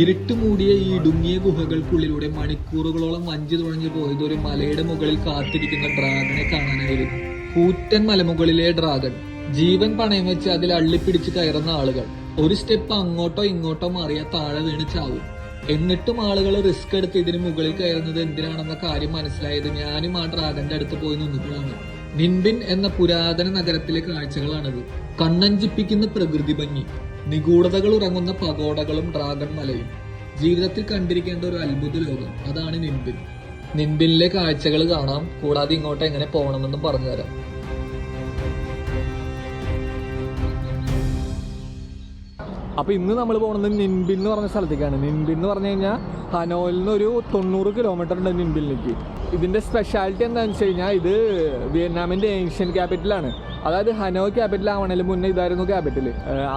ഇരുട്ട് മൂടിയ ഈ ഇടുങ്ങിയ ഗുഹകൾക്കുള്ളിലൂടെ മണിക്കൂറുകളോളം വഞ്ചി തുഴഞ്ഞു പോയത് ഒരു മലയുടെ മുകളിൽ കാത്തിരിക്കുന്ന ഡ്രാഗനെ കാണാനായിരുന്നു. കൂറ്റൻ മലമുകളിലെ ഡ്രാഗൺ. ജീവൻ പണയം വെച്ച് അതിൽ അള്ളിപ്പിടിച്ച് കയറുന്ന ആളുകൾ. ഒരു സ്റ്റെപ്പ് അങ്ങോട്ടോ ഇങ്ങോട്ടോ മാറിയ താഴെ വീണ് ചാവും. എന്നിട്ടും ആളുകൾ റിസ്ക് എടുത്ത് ഇതിന് മുകളിൽ കയറുന്നത് എന്തിനാണെന്ന കാര്യം മനസ്സിലായത് ഞാനും ആ ഡ്രാഗന്റെ അടുത്ത് പോയി നിന്നപ്പോഴാണ്. നിൻബിൻ എന്ന പുരാതന നഗരത്തിലെ കാഴ്ചകളാണിത്. കണ്ണഞ്ചിപ്പിക്കുന്ന പ്രകൃതി ഭംഗി നിഗൂഢതകൾ ഉറങ്ങുന്ന പകോടകളും ഡ്രാഗൺ മലയും. ജീവിതത്തിൽ കണ്ടിരിക്കേണ്ട ഒരു അത്ഭുത ലോകം അതാണ് നിൻബിൻ. നിൻബിനിലെ കാഴ്ചകൾ കാണാം. കൂടാതെ ഇങ്ങോട്ട് എങ്ങനെ പോകണമെന്നും പറഞ്ഞുതരാം. അപ്പോൾ ഇന്ന് നമ്മൾ പോകുന്നത് നിൻബിൻ എന്ന് പറഞ്ഞ സ്ഥലത്തേക്കാണ്. നിൻബിൻ എന്ന് പറഞ്ഞു കഴിഞ്ഞാൽ ഹനോയിൽ നിന്ന് ഒരു തൊണ്ണൂറ് കിലോമീറ്റർ ഉണ്ട് നിൻബിനിലേക്ക്. ഇതിന്റെ സ്പെഷ്യാലിറ്റി എന്താണെന്ന് വെച്ച് കഴിഞ്ഞാൽ ഇത് വിയറ്റ്നാമിന്റെ ഏഷ്യൻ ക്യാപിറ്റലാണ് അതായത് ഹനോ ക്യാപിറ്റൽ ആവണേലും മുന്നേ ഇതായിരുന്നു ക്യാപിറ്റൽ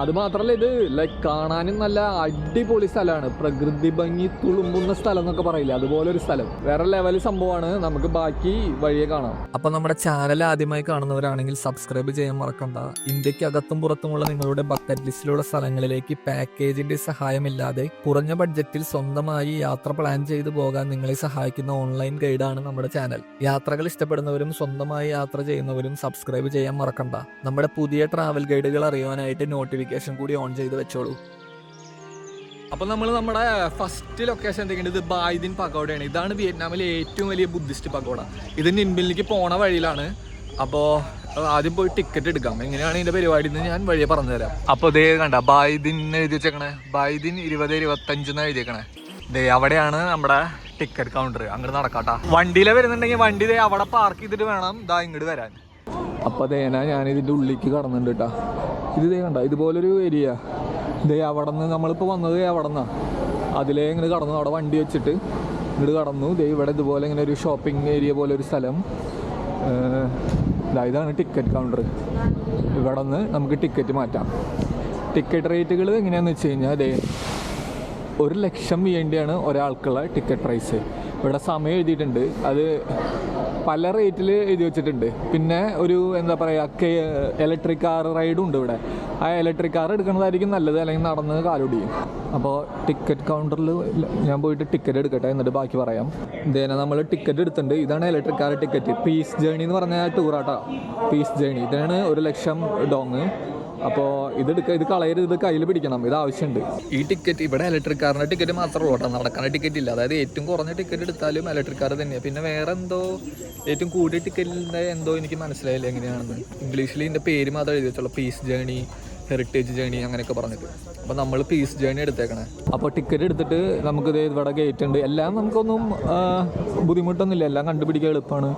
അത് മാത്രമല്ല ഇത് ലൈക്ക് കാണാനും നല്ല അടിപൊളി സ്ഥലമാണ് പ്രകൃതി ഭംഗി തുളുമ്പുന്ന സ്ഥലം എന്നൊക്കെ പറയില്ല അതുപോലെ ഒരു സ്ഥലം. വേറെ ലെവൽ സംഭവമാണ് നമുക്ക് ബാക്കി വഴിയെ കാണാം. അപ്പോൾ നമ്മുടെ ചാനൽ ആദ്യമായി കാണുന്നവരാണെങ്കിൽ സബ്സ്ക്രൈബ് ചെയ്യാൻ മറക്കണ്ട. ഇന്ത്യയ്ക്ക് അകത്തും പുറത്തുമുള്ള നിങ്ങളുടെ ബക്കറ്റ് ലിസ്റ്റിലുള്ള സ്ഥലങ്ങളിലേക്ക് പാക്കേജിന്റെ സഹായമില്ലാതെ കുറഞ്ഞ ബഡ്ജറ്റിൽ സ്വന്തമായി യാത്ര പ്ലാൻ ചെയ്തു പോകാൻ നിങ്ങളെ സഹായിക്കുന്ന ഓൺലൈൻ ഗൈഡാണ് നമ്മുടെ ചാനൽ. യാത്രകൾ ഇഷ്ടപ്പെടുന്നവരും സ്വന്തമായി യാത്ര ചെയ്യുന്നവരും സബ്സ്ക്രൈബ് ചെയ്യാൻ മറക്കണ്ട. നമ്മുടെ പുതിയ ട്രാവൽ ഗൈഡുകൾ അറിയാനായിട്ട് നോട്ടിഫിക്കേഷൻ കൂടി ഓൺ ചെയ്ത് വെച്ചോളൂ. അപ്പോൾ നമ്മൾ നമ്മുടെ ഫസ്റ്റ് ലൊക്കേഷൻ എന്തെങ്കിലും ഇത് ബായ്ദിൻ പകോഡയാണ് ഇതാണ് വിയറ്റ്നാമിലെ ഏറ്റവും വലിയ ബുദ്ധിസ്റ്റ് പകോഡ ഇത് നിൻബിലേക്ക് പോണ വഴിയിലാണ്. അപ്പോൾ ആദ്യം പോയി ടിക്കറ്റ് എടുക്കാം. എങ്ങനെയാണ് ഇതിന്റെ പരിപാടി എന്ന് ഞാൻ വഴിയെ പറഞ്ഞുതരാം അപ്പോൾ ദേ കണ്ട ബായ്ദിൻ എഴുതി വെച്ചേക്കണേ. ബായ്ദിൻ ഇരുപത് ഇരുപത്തഞ്ച് എന്ന് എഴുതിയേക്കണേ. അവിടെയാണ് നമ്മുടെ ടിക്കറ്റ് കൗണ്ടർ അങ്ങോട്ട് നടക്കാട്ടാ. വണ്ടിയിലെ വരുന്നുണ്ടെങ്കിൽ വണ്ടി അവിടെ പാർക്ക് ചെയ്തിട്ട് വേണം. ഇതാ ഇങ്ങോട്ട് വരാൻ. അപ്പൊ ദേനാ ഞാൻ ഇതിന്റെ ഉള്ളിലേക്ക് കടന്നുണ്ട് കേട്ടാ ഇത് ദേ കണ്ട? ഇതുപോലൊരു ഏരിയ ദേ അവിടെ നിന്ന് നമ്മളിപ്പോൾ വന്നത് അവിടെ നിന്നാണ് അതിലേ ഇങ്ങനെ കടന്നു. അവിടെ വണ്ടി വെച്ചിട്ട് ഇങ്ങോട്ട് കടന്നു. ദേ ഇവിടെ ഇതുപോലെ ഇങ്ങനെ ഒരു ഷോപ്പിംഗ് ഏരിയ പോലെ ഒരു സ്ഥലം. ഇതാണ് ടിക്കറ്റ് കൗണ്ടർ ഇവിടെ നിന്ന് നമുക്ക് ടിക്കറ്റ് മാറ്റാം. ടിക്കറ്റ് റേറ്റുകൾ എങ്ങനെയാണെന്ന് വെച്ച് കഴിഞ്ഞാൽ ദേ ഒരു ലക്ഷം വേണ്ടിയാണ് ഒരാൾക്കുള്ള ടിക്കറ്റ് പ്രൈസ് ഇവിടെ സമയം എഴുതിയിട്ടുണ്ട്. അത് പല റേറ്റിൽ എഴുതി വെച്ചിട്ടുണ്ട്. പിന്നെ ഒരു എന്താ പറയുക ഇലക്ട്രിക് കാർ റൈഡും ഉണ്ട് ഇവിടെ. ആ ഇലക്ട്രിക് കാർ എടുക്കുന്നതായിരിക്കും നല്ലത് അല്ലെങ്കിൽ നടന്ന് കാലൊടിയും. അപ്പോൾ ടിക്കറ്റ് കൗണ്ടറിൽ ഞാൻ പോയിട്ട് ടിക്കറ്റ് എടുക്കട്ടെ എന്നിട്ട് ബാക്കി പറയാം. ഇതേനെ നമ്മൾ ടിക്കറ്റ് എടുത്തിട്ടുണ്ട്. ഇതാണ് electric car ticket peace journey എന്ന് പറഞ്ഞ ടൂറാട്ടോ പീസ് ജേണി ഇതാണ് ഒരു ലക്ഷം ഡോങ് അപ്പോൾ എടുക്കുക ഇത് കളയരുത് ഇത് കയ്യിൽ പിടിക്കണം. ഇത് ആവശ്യമുണ്ട് ഈ ടിക്കറ്റ് ഇവിടെ ഇലക്ട്രിക് കാറിന്റെ ടിക്കറ്റ് മാത്രമേ ഉള്ളൂ നടക്കാനുള്ള ടിക്കറ്റ് ഇല്ല. അതായത് ഏറ്റവും കുറഞ്ഞ ടിക്കറ്റ് എടുത്താലും ഇലക്ട്രിക് കാർ തന്നെയാണ് പിന്നെ വേറെ എന്തോ ഏറ്റവും കൂടിയ ടിക്കറ്റിന്റെ എന്തോ എനിക്ക് മനസ്സിലായില്ല എങ്ങനെയാണെന്ന്. ഇംഗ്ലീഷിൽ ഇതിന്റെ പേര് മാത്രം എഴുതി വെച്ചുള്ളൂ പീസ് ജേണി ഹെറിറ്റേജ് ജേണി അങ്ങനെയൊക്കെ പറഞ്ഞിട്ട്. അപ്പോൾ നമ്മൾ പീസ് ജേണി എടുത്തേക്കണേ. അപ്പോൾ ടിക്കറ്റ് എടുത്തിട്ട് നമുക്ക് ഇതേ ഇവിടെ ഗേറ്റ് ഉണ്ട്. എല്ലാം നമുക്കൊന്നും ബുദ്ധിമുട്ടൊന്നുമില്ല. എല്ലാം കണ്ടുപിടിക്കാൻ എളുപ്പമാണ്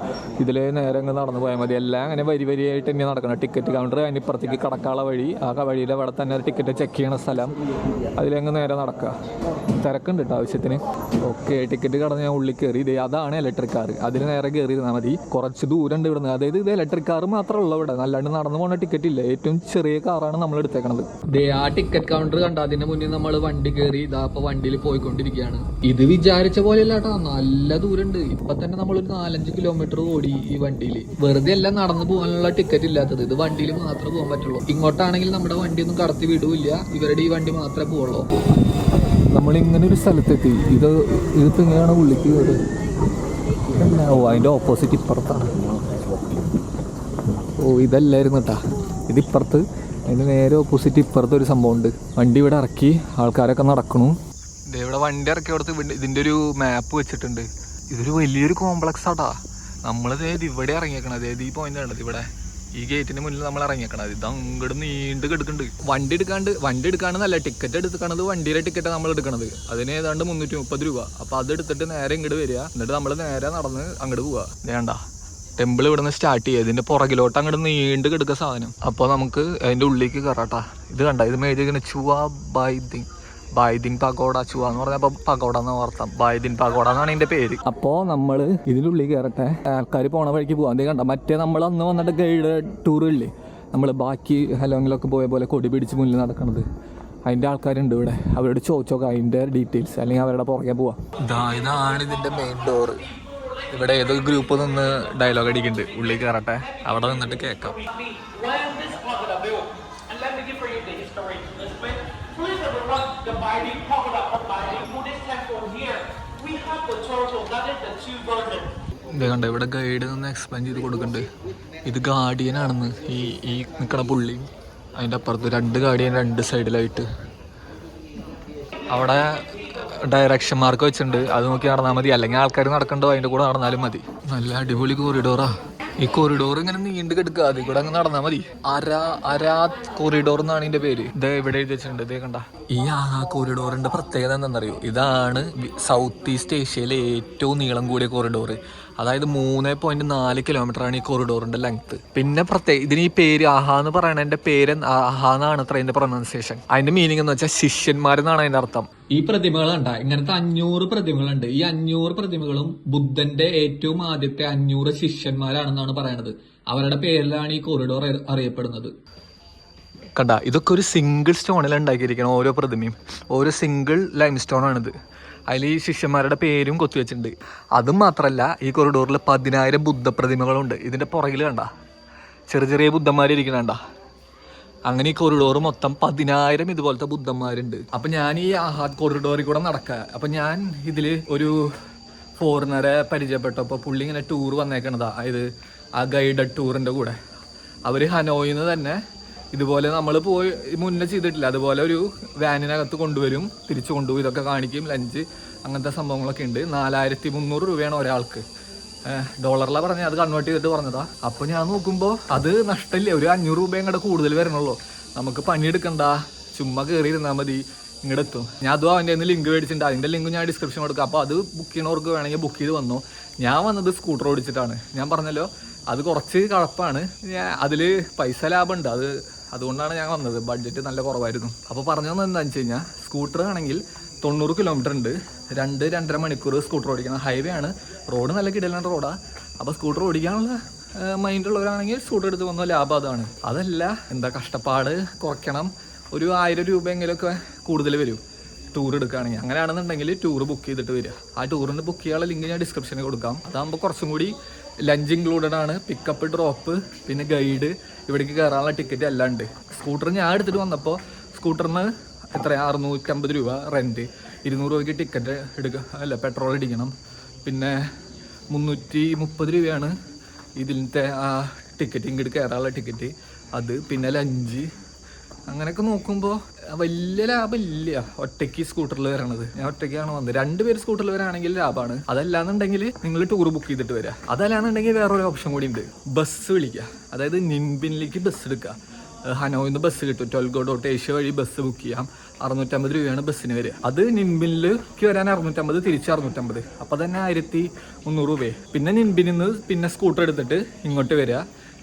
ഇതിലെ നേരെ അങ്ങ് നടന്നു പോയാൽ മതി. എല്ലാം അങ്ങനെ വരി വരിയായിട്ട് തന്നെ നടക്കണം. ടിക്കറ്റ് കൗണ്ടർ അതിന് ഇപ്പുറത്തേക്ക് കടക്കാനുള്ള വഴി. ആ വഴിയിൽ അവിടെ തന്നെ ടിക്കറ്റ് ചെക്ക് ചെയ്യണ സ്ഥലം. അതിലങ്ങ് നേരെ നടക്കുക തിരക്കുണ്ട് കേട്ടോ ആവശ്യത്തിന്. ഓക്കെ ടിക്കറ്റ് കടന്ന് ഞാൻ ഉള്ളിൽ കയറി ഇതേ അതാണ് ഇലക്ട്രിക് കാർ അതിന് നേരെ കയറി ഇരുന്നാൽ മതി. കുറച്ച് ദൂരം ഉണ്ട് ഇവിടുന്ന്. അതായത് ഇത് ഇലക്ട്രിക് കാർ മാത്രമേ ഉള്ളൂ ഇവിടെ. അല്ലാണ്ട് നടന്നു പോകുന്ന ടിക്കറ്റ് ഇല്ല. ഏറ്റവും ചെറിയ കാറാണ് നമ്മൾ എടുത്തേക്കണത്. ദേ ആ ടിക്കറ്റ് കൗണ്ടർ കണ്ട അതിന് മുന്നിൽ നമ്മൾ വണ്ടി കയറി ഇതാ ഇപ്പൊ വണ്ടിയിൽ പോയിക്കൊണ്ടിരിക്കുകയാണ്. ഇത് വിചാരിച്ച പോലെ കേട്ടോ നല്ല ദൂരമുണ്ട് ഇപ്പൊ തന്നെ നമ്മൾ ഒരു നാലഞ്ച് കിലോമീറ്റർ ഓടി ഈ വണ്ടിയിൽ വെറുതെ എല്ലാം നടന്നു പോകാനുള്ള ടിക്കറ്റ് ഇല്ലാത്തത്. ഇത് വണ്ടിയിൽ മാത്രമേ പോകാൻ പറ്റുള്ളൂ. ഇങ്ങോട്ടാണെങ്കിൽ നമ്മുടെ വണ്ടി ഒന്നും കടത്തി വിടൂല്ല. ഇവരുടെ ഈ വണ്ടി മാത്രമേ പോവുള്ളൂ. നമ്മൾ ഇങ്ങനെ ഒരു സ്ഥലത്തെത്തി. ഇത് ഇത് ഇങ്ങനെയാണ് ഉള്ളിക്ക് അതിന്റെ ഓ ഓപ്പോസിറ്റ് ഇപ്പുറത്താണ്. ഓ ഇതല്ലായിരുന്നു കേട്ടാ ഇതിപ്പുറത്ത് അതിന്റെ നേരെ ഓപ്പോസിറ്റ് ഇപ്പുറത്തെ ഒരു സംഭവമുണ്ട്. വണ്ടി ഇവിടെ ഇറക്കി ആൾക്കാരൊക്കെ നടക്കണു. ഇവിടെ വണ്ടി ഇറക്കി അവിടുത്തെ ഇതിന്റെ ഒരു മാപ്പ് വെച്ചിട്ടുണ്ട്. ഇതൊരു വലിയൊരു കോംപ്ലക്സ് ആട്ടാ. നമ്മളിത് ഇവിടെ ഇറങ്ങിയേക്കണം അതായത് ഈ പോയിന്റ് കണ്ടത് ഇവിടെ. ഈ ഗേറ്റിന് മുന്നിൽ നമ്മൾ ഇറങ്ങിയേക്കണം. ഇത് അങ്ങോട്ട് നീണ്ട് കിടക്കുന്നുണ്ട്. വണ്ടി എടുക്കാണ്ട് വണ്ടി എടുക്കാണെന്നല്ല ടിക്കറ്റ് എടുക്കണത് വണ്ടിയിലെ ടിക്കറ്റ് നമ്മൾ എടുക്കണത്. അതിന് ഏതാണ്ട് മുന്നൂറ്റി മുപ്പത് രൂപ. അപ്പൊ അത് എടുത്തിട്ട് നേരെ ഇങ്ങോട്ട് വരിക. എന്നിട്ട് നമ്മൾ നേരെ നടന്ന് അങ്ങോട്ട് പോവുക. വേണ്ട ടെമ്പിൾ ഇവിടെ നിന്ന് സ്റ്റാർട്ട് ചെയ്യുക ഇതിന്റെ പുറകിലോട്ട് അങ്ങോട്ട് നീണ്ട് കിടക്കുക സാധനം. അപ്പോൾ നമുക്ക് അതിന്റെ ഉള്ളിലേക്ക് കയറാട്ടാ ഇത് കണ്ട? ഇത് മേടിക്കുന്ന ചുവ ബൈദിൻ ബൈദിൻ പകോട ചുവ എന്ന് പറഞ്ഞപ്പോൾ പകോട എന്ന് ഓർത്താം ബൈദിൻ പകോട എന്നാണ് ഇതിന്റെ പേര്. അപ്പോൾ നമ്മൾ ഇതിനുള്ളിൽ കയറട്ടെ ആൾക്കാർ പോണ വഴിക്ക് പോകാം അതേ കണ്ട? മറ്റേ നമ്മൾ അന്ന് വന്നിട്ട് ഗൈഡ് ഇല്ലേ? നമ്മൾ ബാക്കി ഹലോങ്ങിലൊക്കെ പോയ പോലെ കൊടി പിടിച്ച് മുന്നിൽ നടക്കണത്. അതിന്റെ ആൾക്കാരുണ്ട് ഇവിടെ. അവരോട് ചോദിച്ചോക്കാം അതിന്റെ ഡീറ്റെയിൽസ് അല്ലെങ്കിൽ അവരുടെ പുറകെ പോവാം. ഇതാണ് ഇതിന്റെ മെയിൻ ഡോർ ഇവിടെ ഏതോ ഗ്രൂപ്പ് നിന്ന് ഡയലോഗ് അടിക്കുന്നുണ്ട്. ഉള്ളിൽ കയറട്ടെ. അവിടെ നിന്നിട്ട് കേൾക്കാം. ഇത് ഇവിടെ ഗൈഡ് നിന്ന് എക്സ്പ്ലെയിൻ ചെയ്ത് കൊടുക്കുന്നുണ്ട്. ഇത് ഗാർഡിയൻ ആണെന്ന്. ഈ ഈ നിൽക്കണ പുള്ളി. അതിന്റെ അപ്പുറത്ത് രണ്ട് ഗാർഡിയൻ രണ്ട് സൈഡിലായിട്ട് അവിടെ ഡയറക്ഷൻ മാർക്ക് വെച്ചിട്ടുണ്ട്. അത് നോക്കി നടന്നാൽ മതി. അല്ലെങ്കിൽ ആൾക്കാർ നടക്കണ്ടോ? അതിന്റെ കൂടെ നടന്നാലും മതി. നല്ല അടിപൊളി കോറിഡോറാ ഈ കോറിഡോർ ഇങ്ങനെ നീണ്ടു കിടക്കുക. അതിൽ കൂടെ അങ്ങ് നടന്നാൽ മതി. അര അരാ കോറിഡോർ എന്നാണ് ഇതിന്റെ പേര്. ഇത് ഇവിടെ എഴുതി വെച്ചിട്ടുണ്ട്. ഇതേ കണ്ട. ഈ ആ കോറിഡോറിന്റെ പ്രത്യേകത എന്താണെന്നറിയോ? ഇതാണ് സൗത്ത് ഈസ്റ്റ് ഏഷ്യയിലെ ഏറ്റവും നീളം കൂടിയ കോറിഡോർ അതായത് മൂന്ന് പോയിന്റ് നാല് കിലോമീറ്റർ ആണ് ഈ കോറിഡോറിന്റെ ലെങ്ത് പിന്നെ പ്രത്യേക ഇതിന് ഈ പേര് ആഹാ എന്ന് പറയണതിന്റെ പേര് ആഹാ എന്നാണ് അത്ര അതിന്റെ പ്രൊനൗൺസിയേഷൻ അതിന്റെ മീനിങ് എന്ന് വെച്ചാൽ ശിഷ്യന്മാരെന്നാണ് അതിന്റെ അർത്ഥം. ഈ പ്രതിമകൾ കണ്ട ഇങ്ങനത്തെ അഞ്ഞൂറ് പ്രതിമകളുണ്ട്. ഈ അഞ്ഞൂറ് പ്രതിമകളും ബുദ്ധന്റെ ഏറ്റവും ആദ്യത്തെ അഞ്ഞൂറ് ശിഷ്യന്മാരാണെന്നാണ് പറയണത്. അവരുടെ പേരിലാണ് ഈ കോറിഡോർ അറിയപ്പെടുന്നത്. കണ്ട ഇതൊക്കെ ഒരു സിംഗിൾ സ്റ്റോണിൽ ഉണ്ടാക്കിയിരിക്കണം ഓരോ പ്രതിമയും. ഓരോ സിംഗിൾ ലൈം സ്റ്റോൺ ആണിത്. അതിൽ ഈ ശിഷ്യന്മാരുടെ പേരും കൊത്തിവെച്ചിട്ടുണ്ട് അതും മാത്രമല്ല ഈ കൊറിഡോറിൽ പതിനായിരം ബുദ്ധ പ്രതിമകളുണ്ട് ഇതിന്റെ പുറകിൽ കണ്ട. ചെറിയ ചെറിയ ബുദ്ധന്മാരിരിക്കണ കണ്ട. അങ്ങനെ ഈ കൊറിഡോർ മൊത്തം പതിനായിരം ഇതുപോലത്തെ ബുദ്ധന്മാരുണ്ട്. അപ്പൊ ഞാൻ ഈ ആഹാദ് കൊറിഡോറിൽ കൂടെ നടക്കുക അപ്പൊ ഞാൻ ഇതിൽ ഒരു ഫോറിനറെ പരിചയപ്പെട്ടപ്പോൾ പുള്ളി ഇങ്ങനെ ടൂർ വന്നേക്കണതാ. അതായത് ആ ഗൈഡഡ് ടൂറിന്റെ കൂടെ. അവർ അവർ ഹനോയിന്ന് തന്നെ ഇതുപോലെ നമ്മൾ പോയി മുന്നേ ചെയ്തിട്ടില്ല. അതുപോലെ ഒരു വാനിനകത്ത് കൊണ്ടുവരും തിരിച്ചു കൊണ്ടുപോയി ഇതൊക്കെ കാണിക്കും ലഞ്ച് അങ്ങനത്തെ സംഭവങ്ങളൊക്കെ ഉണ്ട്. നാലായിരത്തി മുന്നൂറ് രൂപയാണ് ഒരാൾക്ക്. ഡോളറിലാണ് പറഞ്ഞത്. അത് കൺവേർട്ട് ചെയ്തിട്ട് പറഞ്ഞതാ. അപ്പോൾ ഞാൻ നോക്കുമ്പോൾ അത് നഷ്ടമില്ല ഒരു അഞ്ഞൂറ് രൂപയും കൂടെ കൂടുതൽ വരണുള്ളൂ. നമുക്ക് പണിയെടുക്കണ്ട. ചുമ്മാ കയറി ഇരുന്നാൽ മതി. ഇങ്ങോട്ട് എത്തും. ഞാൻ അതും അവന്റെ നിന്ന് ലിങ്ക് മേടിച്ചിട്ടുണ്ട്. അതിന്റെ ലിങ്ക് ഞാൻ ഡിസ്ക്രിപ്ഷൻ കൊടുക്കാം. അപ്പോൾ അത് ബുക്ക് ചെയ്യണവർക്ക് വേണമെങ്കിൽ ബുക്ക് ചെയ്ത് വന്നു. ഞാൻ വന്നത് സ്കൂട്ടർ ഓടിച്ചിട്ടാണ്. ഞാൻ പറഞ്ഞല്ലോ അത് കുറച്ച് കഴപ്പാണ് അതിൽ പൈസ ലാഭമുണ്ട്. അത് അതുകൊണ്ടാണ് ഞാൻ വന്നത്. ബഡ്ജറ്റ് നല്ല കുറവായിരുന്നു. അപ്പോൾ പറഞ്ഞു തന്നെ എന്താണെന്ന് വെച്ച് കഴിഞ്ഞാൽ സ്കൂട്ടർ ആണെങ്കിൽ തൊണ്ണൂറ് കിലോമീറ്റർ ഉണ്ട്. രണ്ട് രണ്ടര മണിക്കൂർ സ്കൂട്ടർ ഓടിക്കണം. ഹൈവേ ആണ്. റോഡ് നല്ല കിടലാണ് റോഡാണ് അപ്പോൾ സ്കൂട്ടർ ഓടിക്കാനുള്ള മൈൻഡുള്ളവരാണെങ്കിൽ സ്കൂട്ടർ എടുത്ത് വന്ന ലാഭം അതാണ്. അതല്ല എന്താ കഷ്ടപ്പാട്? കുറയ്ക്കണം. ഒരു ആയിരം രൂപയെങ്കിലുമൊക്കെ കൂടുതൽ വരും. ടൂർ എടുക്കുകയാണെങ്കിൽ അങ്ങനെയാണെന്നുണ്ടെങ്കിൽ ടൂർ ബുക്ക് ചെയ്തിട്ട് വരിക. ആ ടൂറിന് ബുക്ക് ചെയ്യാനുള്ള ലിങ്ക് ഞാൻ ഡിസ്ക്രിപ്ഷനിൽ കൊടുക്കാം. അതാകുമ്പോൾ കുറച്ചും കൂടി ലഞ്ച് ഇൻക്ലൂഡഡ് ആണ്. പിക്കപ്പ് ഡ്രോപ്പ് പിന്നെ ഗൈഡ് ഇവിടേക്ക് കയറാനുള്ള ടിക്കറ്റ് അല്ലാണ്ട് സ്കൂട്ടർ ഞാൻ എടുത്തിട്ട് വന്നപ്പോൾ സ്കൂട്ടറിന് എത്ര അറുന്നൂറ്റമ്പത് രൂപ റെന്റ് ഇരുന്നൂറ് രൂപയ്ക്ക് ടിക്കറ്റ് എടുക്കുക അല്ല പെട്രോൾ അടിക്കണം പിന്നെ മുന്നൂറ്റി മുപ്പത് രൂപയാണ് ഇതിലത്തെ ആ ടിക്കറ്റ് ഇങ്ങോട്ട് കയറാനുള്ള ടിക്കറ്റ് അത് പിന്നെ ലഞ്ച് അങ്ങനെയൊക്കെ നോക്കുമ്പോൾ വലിയ ലാഭമില്ല. ഒറ്റയ്ക്ക് സ്കൂട്ടറിൽ വരണത്. ഞാൻ ഒറ്റയ്ക്കാണ് വന്നത്. രണ്ടുപേര് സ്കൂട്ടറിൽ വരാണെങ്കിൽ ലാഭമാണ്. അതല്ലാന്നുണ്ടെങ്കിൽ നിങ്ങൾ ടൂർ ബുക്ക് ചെയ്തിട്ട് വരിക അതല്ലാന്നുണ്ടെങ്കിൽ വേറൊരു ഓപ്ഷൻ കൂടി ഉണ്ട്. ബസ് വിളിക്കുക അതായത് നിൻബിനിലേക്ക് ബസ് എടുക്കുക ഹനോയിൽ നിന്ന് ബസ് കിട്ടും. ട്വൽഗോ ഡോട്ട് ഏഷ്യ വഴി ബസ് ബുക്ക് ചെയ്യാം. അറുന്നൂറ്റമ്പത് രൂപയാണ് ബസ്സിന് വരിക. അത് നിൻബിനിലേക്ക് വരാൻ അറുന്നൂറ്റമ്പത് തിരിച്ച് അറുന്നൂറ്റമ്പത്. അപ്പോൾ തന്നെ ആയിരത്തി മുന്നൂറ് രൂപയെ പിന്നെ നിൻബിനിൽ നിന്ന് പിന്നെ സ്കൂട്ടർ എടുത്തിട്ട് ഇങ്ങോട്ട് വരിക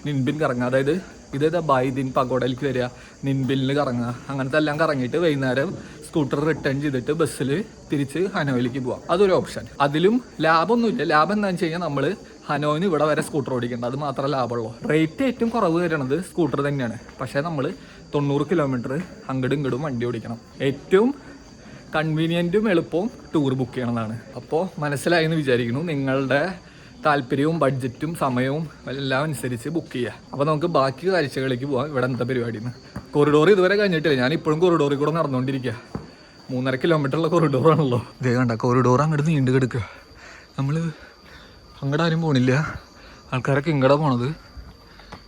നിൻബിൻ കറങ്ങുക അതായത് ഇതേതാ ബൈദിൻ പകോടയിലേക്ക് വരിക. നിൻബിലിന് കറങ്ങുക. അങ്ങനത്തെ എല്ലാം കറങ്ങിയിട്ട് വൈകുന്നേരം സ്കൂട്ടർ റിട്ടേൺ ചെയ്തിട്ട് ബസ്സിൽ തിരിച്ച് ഹനോയിലേക്ക് പോവാം. അതൊരു ഓപ്ഷൻ അതിലും ലാഭമൊന്നുമില്ല. ലാഭം എന്താണെന്ന് വെച്ച് കഴിഞ്ഞാൽ നമ്മൾ ഹനോയിന് ഇവിടെ വരെ സ്കൂട്ടർ ഓടിക്കേണ്ട. അത് മാത്രമേ ലാഭമുള്ളൂ. റേറ്റ് ഏറ്റവും കുറവ് വരണത് സ്കൂട്ടർ തന്നെയാണ്. പക്ഷേ നമ്മൾ തൊണ്ണൂറ് കിലോമീറ്റർ അങ്ങടും ഇങ്ങടും വണ്ടി ഓടിക്കണം. ഏറ്റവും കൺവീനിയന്റും എളുപ്പവും ടൂർ ബുക്ക് ചെയ്യണമെന്നാണ് അപ്പോൾ മനസ്സിലായി എന്ന് വിചാരിക്കുന്നു. നിങ്ങളുടെ താല്പര്യവും ബഡ്ജറ്റും സമയവും എല്ലാം അനുസരിച്ച് ബുക്ക് ചെയ്യുക. അപ്പോൾ നമുക്ക് ബാക്കി കാഴ്ചകളിലേക്ക് പോകാം ഇവിടെ എന്താ പരിപാടിന്ന്? കൊറിഡോർ ഇതുവരെ കഴിഞ്ഞിട്ടില്ല. ഞാൻ ഇപ്പോഴും കൊറിഡോറിൽ കൂടെ നടന്നുകൊണ്ടിരിക്കുക മൂന്നര കിലോമീറ്റർ ഉള്ള കൊറിഡോറാണല്ലോ ഇതേ കണ്ട കൊറിഡോർ അങ്ങോട്ട് നീണ്ടു കിടക്കുക നമ്മൾ അങ്ങോട്ട് ആരും പോണില്ല. ആൾക്കാരൊക്കെ ഇങ്ങടെ പോണത്.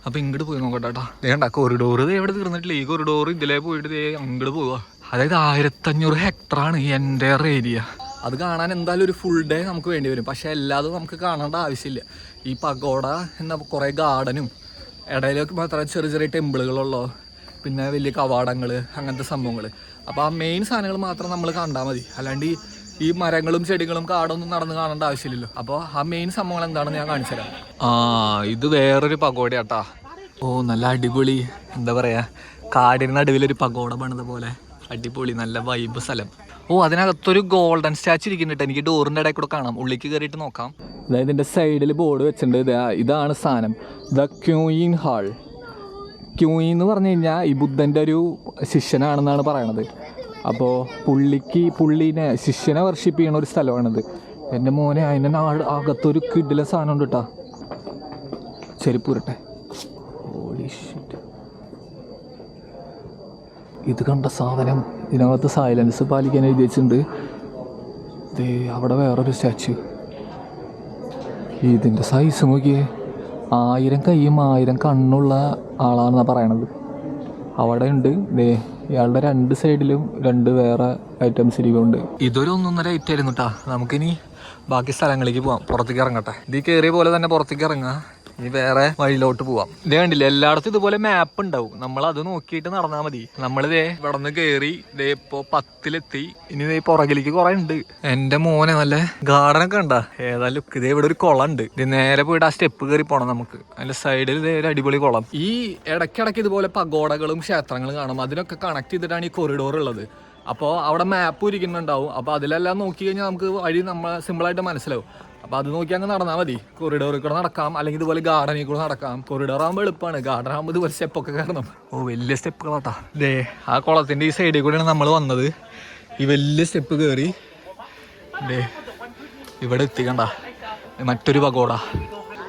അപ്പോൾ ഇങ്ങോട്ട് പോയി നോക്കട്ടെ. വേണ്ട കൊറിഡോർ എവിടെ തീർന്നിട്ടില്ല. ഈ കൊറിഡോർ ഇതിലേ പോയിട്ട് അങ്ങോട്ട് പോവുക അതായത് ആയിരത്തഞ്ഞൂറ് ഹെക്ടറാണ് ഈ എന്റെ ഏരിയ അത് കാണാൻ എന്തായാലും ഒരു ഫുൾ ഡേ നമുക്ക് വേണ്ടി വരും. പക്ഷേ എല്ലാതും നമുക്ക് കാണേണ്ട ആവശ്യമില്ല. ഈ പഗോഡ എന്ന കുറേ ഗാർഡനും ഇടയിലൊക്കെ മാത്രമേ ചെറിയ ചെറിയ ടെമ്പിളുകളുള്ളൂ പിന്നെ വലിയ കവാടങ്ങൾ അങ്ങനത്തെ സംഭവങ്ങൾ അപ്പോൾ ആ മെയിൻ സാധനങ്ങൾ മാത്രം നമ്മൾ കണ്ടാൽ മതി. അല്ലാണ്ട് ഈ ഈ മരങ്ങളും ചെടികളും കാടൊന്നും നടന്ന് കാണേണ്ട ആവശ്യമില്ലല്ലോ. അപ്പോൾ ആ മെയിൻ സംഭവങ്ങൾ എന്താണെന്ന് ഞാൻ കാണിച്ചു തരാം. ആ ഇത് വേറൊരു പകോടയാട്ടാ ഓ നല്ല അടിപൊളി എന്താ പറയുക കാടിന് നടുവിലൊരു പകോട പണിത പോലെ. അടിപൊളി നല്ല വൈബ് സ്ഥലം. ഓ അതിനകത്തൊരു ഗോൾഡൻ സ്റ്റാച്ചു ഇരിക്കുന്നുണ്ട് എനിക്ക് ഡോറിന്റെ ഇടയിൽ കൂടെ കാണാം. ഉള്ളിക്ക് കയറിയിട്ട് നോക്കാം. അതായത് ഇതിന്റെ സൈഡിൽ ബോർഡ് വെച്ചിട്ടുണ്ട്. ഇതാ ഇതാണ് സാധനം. The queen hall. ക്യൂയിൻ എന്ന് പറഞ്ഞു കഴിഞ്ഞാൽ ഈ ബുദ്ധന്റെ ഒരു ശിഷ്യനാണെന്നാണ് പറയണത്. അപ്പോൾ പുള്ളിക്ക് പുള്ളിനെ ശിഷ്യനെ വർഷിപ്പ് ചെയ്യണ ഒരു സ്ഥലമാണിത്. എന്റെ മോനെ അതിന്റെ നാട് അകത്തൊരു കിഡിലെ സാധനം ഉണ്ട് കേട്ടോ ചെരുപ്പുരട്ടെ ഇത് കണ്ട സാധനം ഇതിനകത്ത് സൈലൻസ് പാലിക്കാൻ എഴുതി വെച്ചിട്ടുണ്ട്. ദേ അവിടെ വേറൊരു സ്റ്റാച്ചു ഇതിന്റെ സൈസ് നോക്കിയേ. ആയിരം കൈയും ആയിരം കണ്ണുള്ള ആളാണെന്നാണ് പറയണത്. അവിടെ ഉണ്ട്. ദേ ഇയാളുടെ രണ്ട് സൈഡിലും രണ്ട് വേറെ ഐറ്റംസ് ഇരിക്കുന്നുണ്ട് ഇതൊരു ഒന്നൊന്നര ഐറ്റം ആയിരുന്നു കേട്ടാ നമുക്കിനി ബാക്കി സ്ഥലങ്ങളിലേക്ക് പോവാം. പുറത്തേക്ക് ഇറങ്ങട്ടെ. ഇത് കയറിയ പോലെ തന്നെ പുറത്തേക്ക് ഇറങ്ങാം ഇനി വേറെ വഴിയിലോട്ട് പോവാം. ഇത് കണ്ടില്ല എല്ലായിടത്തും ഇതുപോലെ മാപ്പ് ഉണ്ടാവും. നമ്മൾ അത് നോക്കിയിട്ട് നടന്നാൽ മതി. നമ്മളിതേ ഇവിടെ നിന്ന് കയറി ഇതേ ഇപ്പോ പത്തിലെത്തി. ഇനി ഇതേ പുറകിലേക്ക് കുറെ ഉണ്ട്. എന്റെ മോനെ നല്ല ഗാർഡൻ ഒക്കെ ഉണ്ടാ ഏതാ ലുക്ക് ഇതേ ഇവിടെ ഒരു കുളം ഉണ്ട്. ഇത് നേരെ പോയിട്ട് ആ സ്റ്റെപ്പ് കയറി പോണം നമുക്ക്. അതിന്റെ സൈഡിൽ ഇതേ ഒരു അടിപൊളി കുളം. ഈ ഇടയ്ക്കിടയ്ക്ക് ഇതുപോലെ പകോടകളും ക്ഷേത്രങ്ങളും കാണും. അതിനൊക്കെ കണക്ട് ചെയ്തിട്ടാണ് ഈ കൊറിഡോർ ഉള്ളത്. അപ്പോൾ അവിടെ മാപ്പ് ഇരിക്കുന്നുണ്ടാവും. അപ്പോൾ അതിലെല്ലാം നോക്കി കഴിഞ്ഞാൽ നമുക്ക് വഴി നമ്മൾ സിമ്പിളായിട്ട് മനസ്സിലാവും. അപ്പോൾ അത് നോക്കി അങ്ങ് നടന്നാൽ മതി. കൊറിഡോറിൽ കൂടെ നടക്കാം. അല്ലെങ്കിൽ ഇതുപോലെ ഗാർഡനിൽ കൂടെ നടക്കാം. കൊറിഡോർ ആകുമ്പോൾ എളുപ്പമാണ് ഗാർഡൻ ആകുമ്പോൾ ഇതുപോലെ സ്റ്റെപ്പൊക്കെ കയറണം. ഓ വലിയ സ്റ്റെപ്പുകളാട്ടാ ദേ ആ കുളത്തിന്റെ ഈ സൈഡിൽ കൂടെയാണ് നമ്മൾ വന്നത്. ഈ വലിയ സ്റ്റെപ്പ് കയറി ദേ ഇവിടെ എത്തിക്കണ്ട. മറ്റൊരു പകോട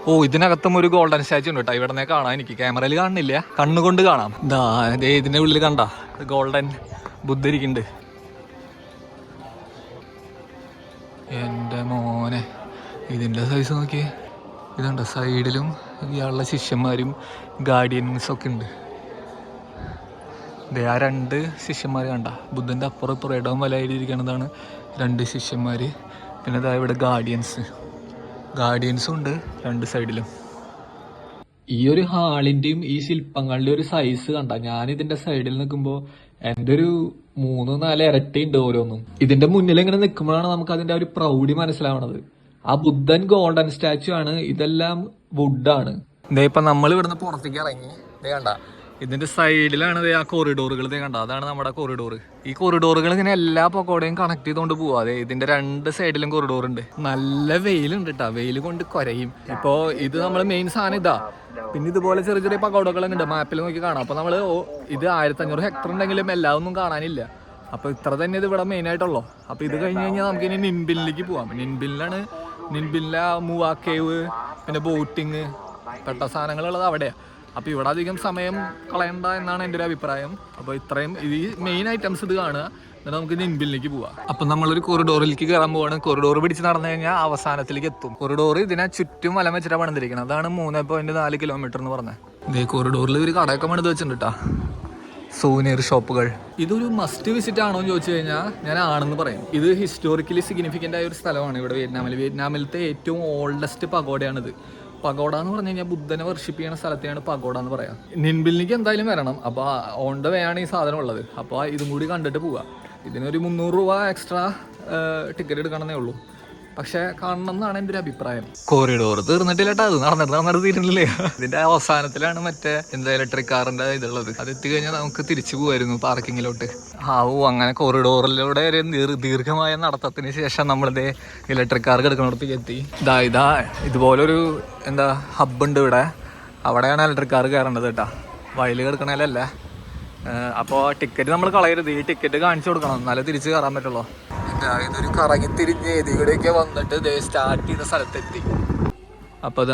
ഓ ഇതിനകത്തും ഒരു ഗോൾഡൻ സ്റ്റാച്ചു ഉണ്ട് കേട്ടോ. ഇവിടെ കാണാം എനിക്ക്. ക്യാമറയിൽ കാണുന്നില്ല. കണ്ണുകൊണ്ട് കാണാം. ദാ ദേ ഇതിന്റെ ഉള്ളിൽ കണ്ട. ഗോൾഡൻ ബുദ്ധ ഇരിക്കുന്നുണ്ട് എന്റെ മോനെ ഇതിന്റെ സൈസ് നോക്കിയേ. ഇതുണ്ട് സൈഡിലും ഇയാളുടെ ശിഷ്യന്മാരും ഗാർഡിയൻസ് ഒക്കെ ഉണ്ട്. ദേ ആ രണ്ട് ശിഷ്യന്മാർ കണ്ട. ബുദ്ധന്റെ അപ്പുറം ഇപ്പുറം ഇടവും വലയിലിരിക്കുന്നതാണ് രണ്ട് ശിഷ്യന്മാർ പിന്നെ ദാ ഇവിടെ ഗാർഡിയൻസ് ഗാർഡിയൻസും ഉണ്ട് രണ്ട് സൈഡിലും ഈ ഒരു ഹാളിന്റെയും ഈ ശില്പങ്ങളുടെ ഒരു സൈസ് കണ്ട. ഞാൻ ഇതിന്റെ സൈഡിൽ നിൽക്കുമ്പോൾ എന്റെ ഒരു മൂന്ന് നാല് ഇരട്ടി ഉണ്ട് ഓരോന്നും. ഇതിന്റെ മുന്നിൽ ഇങ്ങനെ നിൽക്കുമ്പോഴാണ് നമുക്ക് അതിന്റെ ഒരു പ്രൗഢി മനസ്സിലാവണത്. ആ ബുദ്ധൻ ഗോൾഡൻ സ്റ്റാച്ചു ആണ്. ഇതെല്ലാം വുഡാണ് ഇതേ ഇപ്പൊ നമ്മൾ ഇവിടുന്ന് പുറത്തേക്ക് ഇറങ്ങി. കണ്ട ഇതിന്റെ സൈഡിലാണ് ആ കോറിഡോറുകൾ ഇതേ കണ്ട. അതാണ് നമ്മുടെ കോറിഡോർ ഈ കോറിഡോറുകൾ ഇങ്ങനെ എല്ലാ പൊക്കോടെയും കണക്ട് ചെയ്തുകൊണ്ട് പോവാ. അതെ ഇതിന്റെ രണ്ട് സൈഡിലും കോറിഡോർ ഉണ്ട്. നല്ല വെയിലുണ്ട് കേട്ടാ വെയിൽ കൊണ്ട് കുരയും. ഇപ്പോ ഇത് നമ്മൾ മെയിൻ സാധനം ഇതാ. പിന്നെ ഇതുപോലെ ചെറിയ ചെറിയ പകോടകളൊക്കെ ഉണ്ട്. മാപ്പിൽ നോക്കി കാണാം. അപ്പൊ നമ്മൾ ഇത് ആയിരത്തി അഞ്ഞൂറ് ഹെക്ടർ ഉണ്ടെങ്കിലും എല്ലാം ഒന്നും കാണാനില്ല. അപ്പൊ ഇത്ര തന്നെ ഇത് ഇവിടെ മെയിൻ ആയിട്ടുള്ളൂ. അപ്പൊ ഇത് കഴിഞ്ഞ് കഴിഞ്ഞാൽ നമുക്ക് ഇനി നിൻബിലേക്ക് പോവാം. നിൻബിലാണ് നിൻബിലിലെ മൂവാ കേവ് പിന്നെ ബോട്ടിങ് പെട്ട സാധനങ്ങളുള്ളത് അവിടെയാണ് അപ്പൊ ഇവിടെ അധികം സമയം കളയണ്ട എന്നാണ് എന്റെ ഒരു അഭിപ്രായം. അപ്പോൾ ഇത്രയും ഈ മെയിൻ ഐറ്റംസ് ഇത് കാണുക. എന്നിട്ട് നമുക്ക് നിൻബിലേക്ക് പോവാം. അപ്പൊ നമ്മളൊരു കൊറിഡോറിലേക്ക് കയറാൻ പോവാണ്. കൊറിഡോർ പിടിച്ച് നടന്നു കഴിഞ്ഞാൽ അവസാനത്തിലേക്ക് എത്തും. കൊറിഡോർ ഇതിനെ ചുറ്റും വലം വെച്ചിട്ടാണ് പണിതിരിക്കുന്നത് അതാണ് മൂന്ന് പോയിന്റ് നാല് കിലോമീറ്റർ എന്ന് പറഞ്ഞത്. ഇതേ കൊറിഡോറിൽ ഒരു കടയൊക്കെ പണിത് വെച്ചിട്ടുണ്ട് കേട്ടാ സൂനിയർ ഷോപ്പുകൾ. ഇതൊരു മസ്റ്റ് വിസിറ്റ് ആണോ എന്ന് ചോദിച്ചു കഴിഞ്ഞാൽ ഞാൻ ആണെന്ന് പറയും. ഇത് ഹിസ്റ്റോറിക്കലി സിഗ്നിഫിക്കന്റ് ആയ ഒരു സ്ഥലമാണ് ഇവിടെ വിയറ്റ്നാമിൽ വിയറ്റ്നാമിലത്തെ ഏറ്റവും ഓൾഡസ്റ്റ് പഗോഡയാണിത്. പഗോഡ എന്ന് പറഞ്ഞു കഴിഞ്ഞാൽ ബുദ്ധനെ വർഷിപ്പ് ചെയ്യുന്ന സ്ഥലത്തെയാണ് പഗോഡ എന്ന് പറയാം. നിൻബിലിനിക്ക് എന്തായാലും വരണം. അപ്പോൾ ഓൺ ദ വേ ആണ് ഈ സാധനം ഉള്ളത്. അപ്പോൾ ഇതും കൂടി കണ്ടിട്ട് പോവുക ഇതിനൊരു മുന്നൂറ് രൂപ എക്സ്ട്രാ ടിക്കറ്റ് എടുക്കണമെന്നേ ഉള്ളൂ. പക്ഷെ കാണണം എന്നാണ് ഒരു അഭിപ്രായം. കോറിഡോർ തീർന്നിട്ടില്ലട്ടാ. അത് നടന്നിട്ട് നടന്നിട്ട് തീരുന്നില്ലേ? ഇതിന്റെ അവസാനത്തിലാണ് മറ്റേ എന്താ ഇലക്ട്രിക് കാറിന്റെ ഇതുള്ളത്. അത് എത്തിക്കഴിഞ്ഞാൽ നമുക്ക് തിരിച്ചു പോവായിരുന്നു പാർക്കിങ്ങിലോട്ട് ആ ഓ അങ്ങനെ കോറിഡോറിലൂടെ ഒരു ദീർ- ദീർഘമായ നടത്തത്തിന് ശേഷം നമ്മളിതേ ഇലക്ട്രിക് കാർ കിടക്കുന്നിടത്തേക്ക് എത്തി. ഇതാ ഇതാ ഇതുപോലൊരു എന്താ ഹബ്ബുണ്ട് ഇവിടെ. അവിടെയാണ് ഇലക്ട്രിക് കാർ കയറേണ്ടത് കേട്ടാ. വയൽ കിടക്കണേലല്ല? അപ്പോൾ ടിക്കറ്റ് നമ്മൾ കളയരുത്. ഈ ടിക്കറ്റ് കാണിച്ചു കൊടുക്കണം. എന്നാലേ തിരിച്ച് കയറാൻ പറ്റുള്ളൂ. ഇതൊരു കറങ്ങി തിരിഞ്ഞ് ഇതിലൂടെയൊക്കെ വന്നിട്ട് സ്റ്റാർട്ട് ചെയ്ത സ്ഥലത്തെത്തി. അപ്പോൾ ഇത്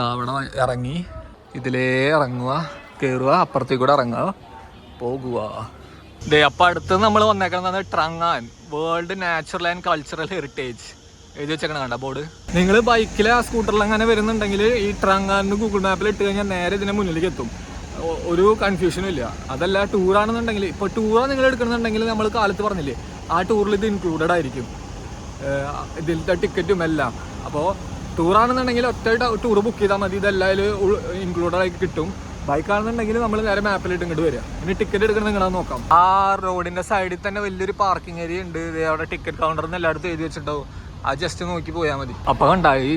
ഇറങ്ങി. ഇതിലേ ഇറങ്ങുക കയറുക അപ്പുറത്തേക്ക് കൂടെ ഇറങ്ങുക പോകുക ദേ അപ്പം അടുത്ത് നമ്മൾ വന്നേക്കണതാണ് Trang An. World natural and cultural heritage എഴുതി വെച്ചേക്കണ കണ്ട? ബോർഡ്. നിങ്ങൾ ബൈക്കിൽ ആ സ്കൂട്ടറിൽ അങ്ങനെ വരുന്നുണ്ടെങ്കിൽ ഈ ട്രങ്ങാൻ ഗൂഗിൾ മാപ്പിൽ ഇട്ട് കഴിഞ്ഞാൽ നേരെ ഇതിന്റെ മുന്നിലേക്ക് എത്തും. ഒരു കൺഫ്യൂഷനും ഇല്ല. അതല്ല ടൂറാണെന്നുണ്ടെങ്കിൽ ഇപ്പൊ ടൂറാണ് നിങ്ങൾ എടുക്കണമെന്നുണ്ടെങ്കിൽ നമ്മൾ കാലത്ത് പറഞ്ഞില്ലേ ആ ടൂറിൽ ഇത് ഇൻക്ലൂഡഡ് ആയിരിക്കും. ഇതിലത്തെ ടിക്കറ്റും എല്ലാം. അപ്പോൾ ടൂറാണെന്നുണ്ടെങ്കിൽ ഒറ്റ ടൂർ ബുക്ക് ചെയ്താൽ മതി. ഇതെല്ലാം ഇൻക്ലൂഡഡ് ആയി കിട്ടും. ബൈക്കാണെന്നുണ്ടെങ്കിൽ നമ്മൾ നേരെ മാപ്പിലിട്ട് ഇങ്ങോട്ട് വരിക. ഇനി ടിക്കറ്റ് എടുക്കണം നിങ്ങളാ നോക്കാം. ആ റോഡിന്റെ സൈഡിൽ തന്നെ വലിയൊരു പാർക്കിംഗ് ഏരിയ ഉണ്ട്. അവിടെ ടിക്കറ്റ് കൗണ്ടർന്ന് എല്ലായിടത്തും എഴുതി വെച്ചിട്ടുണ്ടാവും. ആ ജസ്റ്റ് നോക്കി പോയാൽ മതി. അപ്പൊ കണ്ട ഈ